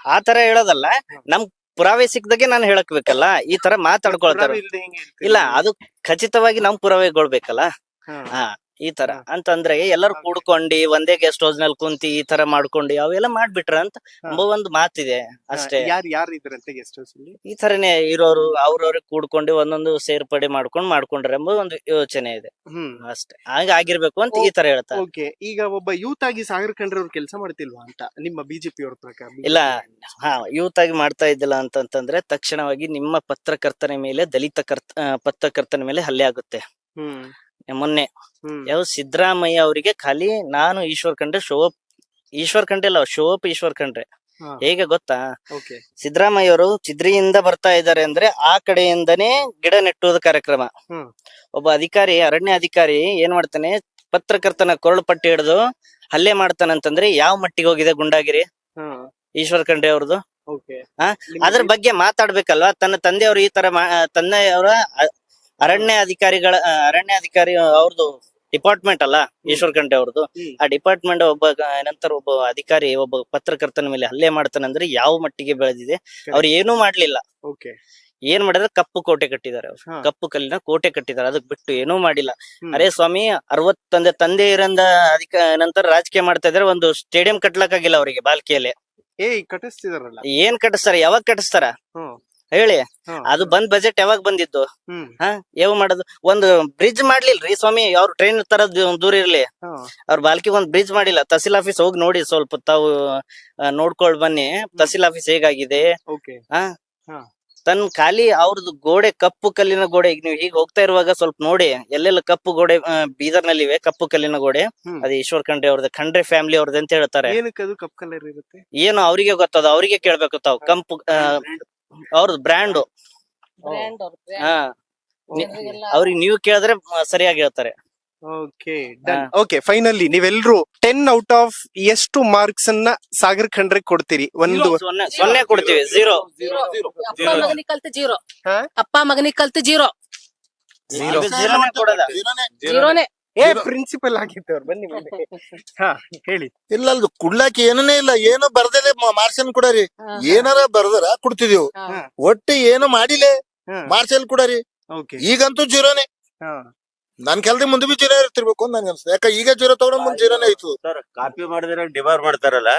ಆ ತರ ಹೇಳೋದಲ್ಲ ನಮ್ ಪುರಾವೆ ಸಿಕ್ದಾಗೆ ನಾನು ಹೇಳಕ್ ಬೇಕಲ್ಲ ಈ ತರ ಮಾತಾಡ್ಕೊಳ್ತಾರ? ಇಲ್ಲ ಅದು ಖಚಿತವಾಗಿ ನಮ್ ಪುರಾವೆಗಳು ಬೇಕಲ್ಲ ಹಾ. ಈ ತರ. ಅಂತಂದ್ರೆ ಎಲ್ಲರೂ ಕೂಡ್ಕೊಂಡಿ ಒಂದೇ ಗೆಸ್ಟ್ ಹೌಸ್ನಲ್ಲಿ ಕುಂತಿ ಈ ತರ ಮಾಡ್ಕೊಂಡು ಅವೆಲ್ಲ ಮಾಡ್ಬಿಟ್ರ ಅಂತ. ಎಂಬ ಒಂದು ಮಾತಿದೆ ಅಷ್ಟೇ. ಯಾರ್ ಯಾರ್ ಇದ್ರಂತೆ ಗೆಸ್ಟ್ ಹೌಸ್ ಅಲ್ಲಿ? ಈ ತರನೇ ಇರೋರು ಅವ್ರವ್ರಿಗೆ ಕೂಡ್ಕೊಂಡು ಒಂದೊಂದು ಸೇರ್ಪಡೆ ಮಾಡ್ಕೊಂಡು ಮಾಡ್ಕೊಂಡ್ರೆ ಎಂಬ ಒಂದು ಯೋಚನೆ ಇದೆ. ಹ್ಮ್. ಅಷ್ಟೇ. ಹಾಗೆ ಆಗಿರ್ಬೇಕು ಅಂತ ಈ ತರ ಹೇಳ್ತಾರೆ. ಓಕೆ. ಈಗ ಒಬ್ಬ ಯೂತ್ ಆಗಿ ಸಾಗರ್ ಅವ್ರು ಕೆಲಸ ಮಾಡ್ತಿಲ್ವಾ ಅಂತ? ನಿಮ್ಮ ಬಿಜೆಪಿ ಅವ್ರ ಪ್ರಕಾರ? ಇಲ್ಲ. ಹಾ ಯೂತ್ ಆಗಿ ಮಾಡ್ತಾ ಇದ್ದಿಲ್ಲ ಅಂತಂತಂದ್ರೆ ತಕ್ಷಣವಾಗಿ ನಿಮ್ಮ ಪತ್ರಕರ್ತನ ಮೇಲೆ ದಲಿತ ಕರ್ತ ಪತ್ರಕರ್ತನ ಮೇಲೆ ಹಲ್ಲೆ ಆಗುತ್ತೆ. ಹ್ಮ್. ಮೊನ್ನೆ. ಯಾವ ಸಿದ್ದರಾಮಯ್ಯ ಅವರಿಗೆ ಖಾಲಿ ನಾನು ಈಶ್ವರ್ ಖಂಡ್ರೆ ಶೋಪ್ ಈಶ್ವರ್ ಖಂಡ್ರೆ ಅಲ್ಲ ಶೋಪ್ ಈಶ್ವರ್ ಖಂಡ್ರೆ. ಹೇಗೆ ಗೊತ್ತಾ? ಸಿದ್ದರಾಮಯ್ಯ ಅವರು ಚಿದ್ರಿಯಿಂದ ಬರ್ತಾ ಇದ್ದಾರೆ ಅಂದ್ರೆ ಆ ಕಡೆಯಿಂದನೇ ಗಿಡ ನೆಟ್ಟುವುದು ಕಾರ್ಯಕ್ರಮ. ಒಬ್ಬ ಅಧಿಕಾರಿ ಅರಣ್ಯ ಅಧಿಕಾರಿ ಏನ್ ಮಾಡ್ತಾನೆ? ಪತ್ರಕರ್ತನ ಕೊರಳು ಪಟ್ಟಿ ಹಿಡಿದು ಹಲ್ಲೆ ಮಾಡ್ತಾನಂತಂದ್ರೆ ಯಾವ ಮಟ್ಟಿಗೆ ಹೋಗಿದೆ ಗುಂಡಾಗಿರಿ? ಈಶ್ವರ್ ಖಂಡ್ರೆ ಅವ್ರದ್ದು? ಅದ್ರ ಬಗ್ಗೆ ಮಾತಾಡ್ಬೇಕಲ್ವಾ? ತನ್ನ ತಂದೆಯವರು ಈ ತರ ತಂದೆಯವರ ಅರಣ್ಯ ಅಧಿಕಾರಿಗಳ ಅರಣ್ಯ ಅಧಿಕಾರಿ ಅವ್ರದ್ದು ಡಿಪಾರ್ಟ್ಮೆಂಟ್ ಅಲ್ಲ ಈಶ್ವರ್ ಖಂಡ್ರೆ ಅವ್ರದ್ದು ಆ ಡಿಪಾರ್ಟ್ಮೆಂಟ್ ಒಬ್ಬ ನಂತರ ಒಬ್ಬ ಅಧಿಕಾರಿ ಒಬ್ಬ ಪತ್ರಕರ್ತನ ಮೇಲೆ ಹಲ್ಲೆ ಮಾಡ್ತಾನಂದ್ರೆ ಯಾವ ಮಟ್ಟಿಗೆ ಬೆಳೆದಿದೆ ಅವ್ರು ಏನೂ ಮಾಡ್ಲಿಲ್ಲ. ಓಕೆ ಏನ್ ಮಾಡಿದ್ರೆ ಕಪ್ಪು ಕೋಟೆ ಕಟ್ಟಿದ್ದಾರೆ ಅವ್ರು. ಕಪ್ಪು ಕಲ್ಲಿನ ಕೋಟೆ ಕಟ್ಟಿದ್ದಾರೆ ಅದಕ್ಕೆ ಬಿಟ್ಟು ಏನೂ ಮಾಡಿಲ್ಲ. ಅರೇ ಸ್ವಾಮಿ ಅರವತ್ ತಂದೆ ತಂದೆ ಇರಂದ ಅಧಿಕ ನಂತರ ರಾಜಕೀಯ ಮಾಡ್ತಾ ಇದ್ರೆ ಒಂದು ಸ್ಟೇಡಿಯಂ ಕಟ್ಲಕ್ಕಾಗಿಲ್ಲ ಅವರಿಗೆ ಬಾಲ್ಕಿಯಲ್ಲಿ. ಏನ್ ಕಟ್ಟಿಸ್ತಾರ ಯಾವಾಗ ಕಟ್ಟಿಸ್ತಾರ? ಹೇಳಿ. ಅದು ಬಂದ್ ಬಜೆಟ್ ಯಾವಾಗ ಬಂದಿದ್ದು? ಹಾ ಯಾವ ಮಾಡೋದು? ಒಂದು ಬ್ರಿಡ್ಜ್ ಮಾಡ್ಲಿಲ್ರಿ ಸ್ವಾಮಿ ಅವ್ರ ಟ್ರೈನ್ ತರ ದೂರ ಇರ್ಲಿ. ಅವ್ರ ಬಾಲ್ಕಿ ಒಂದ್ ಬ್ರಿಡ್ಜ್ ಮಾಡಿಲ್ಲ. ತಹಸೀಲ್ ಆಫೀಸ್ ಹೋಗಿ ನೋಡಿ ಸ್ವಲ್ಪ ತಾವು ನೋಡ್ಕೊಳ್ ಬನ್ನಿ. ತಹಸೀಲ್ ಆಫೀಸ್ ಹೇಗಾಗಿದೆ? ತನ್ ಖಾಲಿ ಅವ್ರದ್ದು ಗೋಡೆ ಕಪ್ಪು ಕಲ್ಲಿನ ಗೋಡೆ. ಈಗ ನೀವು ಹೀಗೆ ಹೋಗ್ತಾ ಇರುವಾಗ ಸ್ವಲ್ಪ ನೋಡಿ. ಎಲ್ಲೆಲ್ಲ ಕಪ್ಪು ಗೋಡೆ ಬೀದರ್ನಲ್ಲಿ ಇವೆ ಕಪ್ಪು ಕಲ್ಲಿನ ಗೋಡೆ. ಅದೇ ಈಶ್ವರ್ ಖಂಡ್ರೆ ಅವ್ರದ್ದು ಖಂಡ್ರೆ ಫ್ಯಾಮಿಲಿ ಅವ್ರದ್ದು ಅಂತ ಹೇಳ್ತಾರೆ. ಏನೋ ಅವರಿಗೆ ಗೊತ್ತದ? ಅವರಿಗೆ ಕೇಳ್ಬೇಕು ತಾವು. ಕಂಪು ಅವ್ರದ್ದು ಬ್ರ್ಯಾಂಡು. ಹಾ. ಅವ್ರಿಗೆ ನೀವು ಕೇಳಿದ್ರೆ ಮ- ಸರಿಯಾಗಿ ಹೇಳ್ತಾರೆ. ಓಕೆ ಡನ್ ಓಕೆ ಫೈನಲಿ ನೀವೆಲ್ರು ಟೆನ್ ಔಟ್ ಆಫ್ ಎಷ್ಟು ಮಾರ್ಕ್ಸ್ ಅನ್ನ ಸಾಗರ್ ಖಂಡ್ರೆ ಕೊಡ್ತೀರಿ? ಒಂದು ಸೊನ್ನೆ ಸೊನ್ನೆ ಕೊಡ್ತೀವಿ ಝೀರೋ ಅಪ್ಪ ಮಗನಿಗೆ ಕಲ್ತು ಜೀರೋ. ಹಾ? ಅಪ್ಪ ಮಗನಿಗೆ ಕಲ್ತು ಜೀರೋ. ಜೀರೋನೇ ಕೊಡೋದ? ಜೀರೋನೇ. ಏ ಪ್ರಿನ್ಸಿಪಲ್ ಆಗಿದ್ದವ್ರು ಬನ್ನಿ. ಹಾ ಹೇಳಿ. ಇಲ್ಲ ಅಲ್ದು ಕುಡ್ಲಾಕ ಏನನೇ ಇಲ್ಲ. ಏನೋ ಬರ್ದಲೆ ಮಾರ್ಷಲ್ ಕೊಡರಿ. ಏನಾರ ಬರ್ದರ ಕುಡ್ತಿದೀವ್. ಒಟ್ಟು ಏನು ಮಾಡಿಲೆ ಮಾರ್ಷಲ್ ಮಾರ್ಸಲ್ ಕೊಡರಿ. ಓಕೆ. ಈಗಂತೂ ಜೀರೋನೇ. ಹಾ. ನನ್ ಕೆಲ್ದ ಮುಂದೆ ಬಿ ಜೀರೋ ಇರ್ತಿರ್ಬೇಕು ಅಂತ ನನ್ಗೆ ಅನ್ಸುತ್ತೆ. ಯಾಕ ಈಗ ಜೀರೋ ತಗೊಂಡ್ ಮುಂದೆ ಜೀರೋನೇ ಆಯ್ತು. ಸರ್ ಕಾಪಿ ಮಾಡಿದ್ರೆ ಡಿಬಾರ್ ಮಾಡ್ತಾರಲ್ಲ.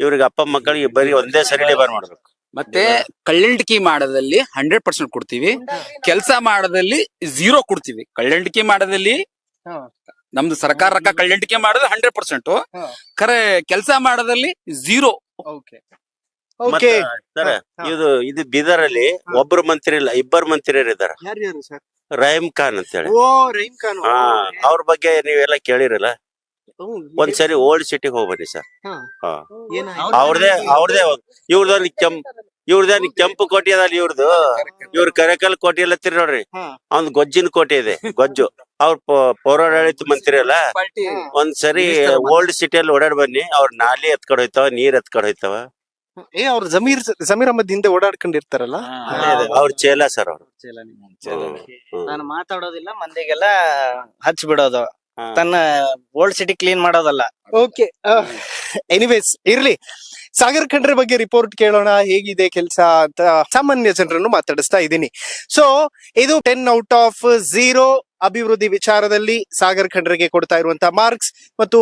ಇವ್ರಿಗೆ ಅಪ್ಪ ಮಕ್ಕಳಿಗೆ ಬರೀ ಒಂದೇ ಸರಿ ಡಿಬಾರ್ ಮಾಡ್ಬೇಕು. ಮತ್ತೆ ಕಳ್ಳಂಟಿಕೆ ಮಾಡೋದಲ್ಲಿ ಹಂಡ್ರೆಡ್ ಪರ್ಸೆಂಟ್ ಕೊಡ್ತೀವಿ. ಕೆಲಸ ಮಾಡೋದಲ್ಲಿ ಜೀರೋ ಕೊಡ್ತೀವಿ. ಕಳ್ಳಂಟಿಕೆ ಮಾಡೋದಲ್ಲಿ ಹಾ. ನಮ್ದು ಸರ್ಕಾರ ರೊಕ್ಕ ಕಳ್ಳಂಟಿಕೆ ಮಾಡೋದು ಹಂಡ್ರೆಡ್ ಪರ್ಸೆಂಟ್. ಖರೆ ಕೆಲಸ ಮಾಡೋದಲ್ಲಿ ಝೀರೋ ಓಕೆ ಓಕೆ ಸರ್ ಇದು ಇದು ಬೀದರ್ ಅಲ್ಲಿ ಒಬ್ರು ಮಂತ್ರಿ ಇಲ್ಲ ಇಬ್ಬರು ಮಂತ್ರಿಯರು ಇದಾರ. ಯಾರು ಯಾರು ಸರ್? ರಹೀಮ್ ಖಾನ್ ಅಂತ ಹೇಳಿ ಓ ಖಾನ್. ಹಾ ಅವ್ರ ಬಗ್ಗೆ ನೀವೆಲ್ಲ ಕೇಳಿರಲ್ಲ? ಒಂದ್ಸರಿ ಓಲ್ಡ್ ಸಿಟಿಗೆ ಹೋಗ್ಬನ್ನಿ ಸರ್. ಅವ್ರದೇ ಅವ್ರದೇ ಇವ್ರದೊಂದು ಕೆಂಪ್ ಇವ್ರದೇನ್ ಕೆಂಪು ಕೋಟೆ ಅದಲ್ಲ ಇವ್ರದ್ದು ಇವ್ರ ಕರೆಕಲ್ ಕೋಟೆ ಎಲ್ಲ ತಿರ್ ನೋಡ್ರಿ. ಅವ್ನ್ ಗೊಜ್ಜಿನ ಕೋಟೆ ಇದೆ ಗೊಜ್ಜು. ಅವ್ರ ಪೌರಾಡಳಿತ ಮಂತ್ರಿ ಅಲ್ಲ ಒಂದ್ ಸರಿ ಓಲ್ಡ್ ಸಿಟಿಯಲ್ಲಿ ಓಡಾಡ್ ಬನ್ನಿ ಅವ್ರ ನಾಲಿ ಎತ್ಕೊಂಡ್ ಹೋಯ್ತಾವ ನೀರ್ ಎತ್ಕೊಂಡ್ ಹೋಯ್ತಾವ. ಏ ಅವ್ರ ಜಮೀರ್ ಜಮೀರ್ ಅಹಮದ್ ಹಿಂದೆ ಓಡಾಡ್ಕೊಂಡಿರ್ತಾರಲ್ಲ? ಅವ್ರ ಚೇಲ ಸರ್ ಅವ್ರು. ನಾನು ಮಾತಾಡೋದಿಲ್ಲ ಮಂದಿಗೆಲ್ಲ ಹಚ್ ಬಿಡೋದು ತನ್ನ ಓಲ್ಡ್ ಸಿಟಿ ಕ್ಲೀನ್ ಮಾಡೋದಲ್ಲ. ಓಕೆ. ಎನಿವೇಸ್ ಇರ್ಲಿ. ಸಾಗರ್ ಖಂಡ್ರೆ ಬಗ್ಗೆ ರಿಪೋರ್ಟ್ ಕೇಳೋಣ, ಹೇಗಿದೆ ಕೆಲಸ ಅಂತ ಸಾಮಾನ್ಯ ಜನರನ್ನು ಮಾತಾಡಿಸ್ತಾ ಇದ್ದೀನಿ. ಸೊ ಇದು ಟೆನ್ ಔಟ್ ಆಫ್ ಝೀರೋ ಅಭಿವೃದ್ಧಿ ವಿಚಾರದಲ್ಲಿ ಸಾಗರ್ ಖಂಡ್ರೆಗೆ ಕೊಡ್ತಾ ಇರುವಂತಹ ಮಾರ್ಕ್ಸ್ ಮತ್ತು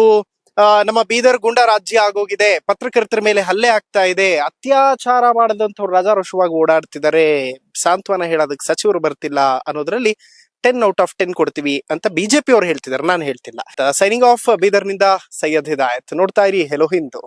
ನಮ್ಮ ಬೀದರ್ ಗುಂಡ ರಾಜ್ಯ ಆಗೋಗಿದೆ. ಪತ್ರಕರ್ತರ ಮೇಲೆ ಹಲ್ಲೆ ಆಗ್ತಾ ಇದೆ. ಅತ್ಯಾಚಾರ ಮಾಡದಂತವ್ರು ರಜಾರೋಷವಾಗಿ ಓಡಾಡ್ತಿದ್ದಾರೆ. ಸಾಂತ್ವನ ಹೇಳೋದಕ್ಕೆ ಸಚಿವರು ಬರ್ತಿಲ್ಲ ಅನ್ನೋದ್ರಲ್ಲಿ ಟೆನ್ ಔಟ್ ಆಫ್ ಟೆನ್ ಕೊಡ್ತೀವಿ ಅಂತ ಬಿಜೆಪಿ ಅವ್ರು ಹೇಳ್ತಿದ್ದಾರೆ. ನಾನು ಹೇಳ್ತಿಲ್ಲ. ಸೈನಿಂಗ್ ಆಫ್ ಬೀದರ್ನಿಂದ ಸೈಯದ್ ಹಿದಾಯತ್ ನೋಡ್ತಾ ಇರಿ. ಹೆಲೋ ಹಿಂದು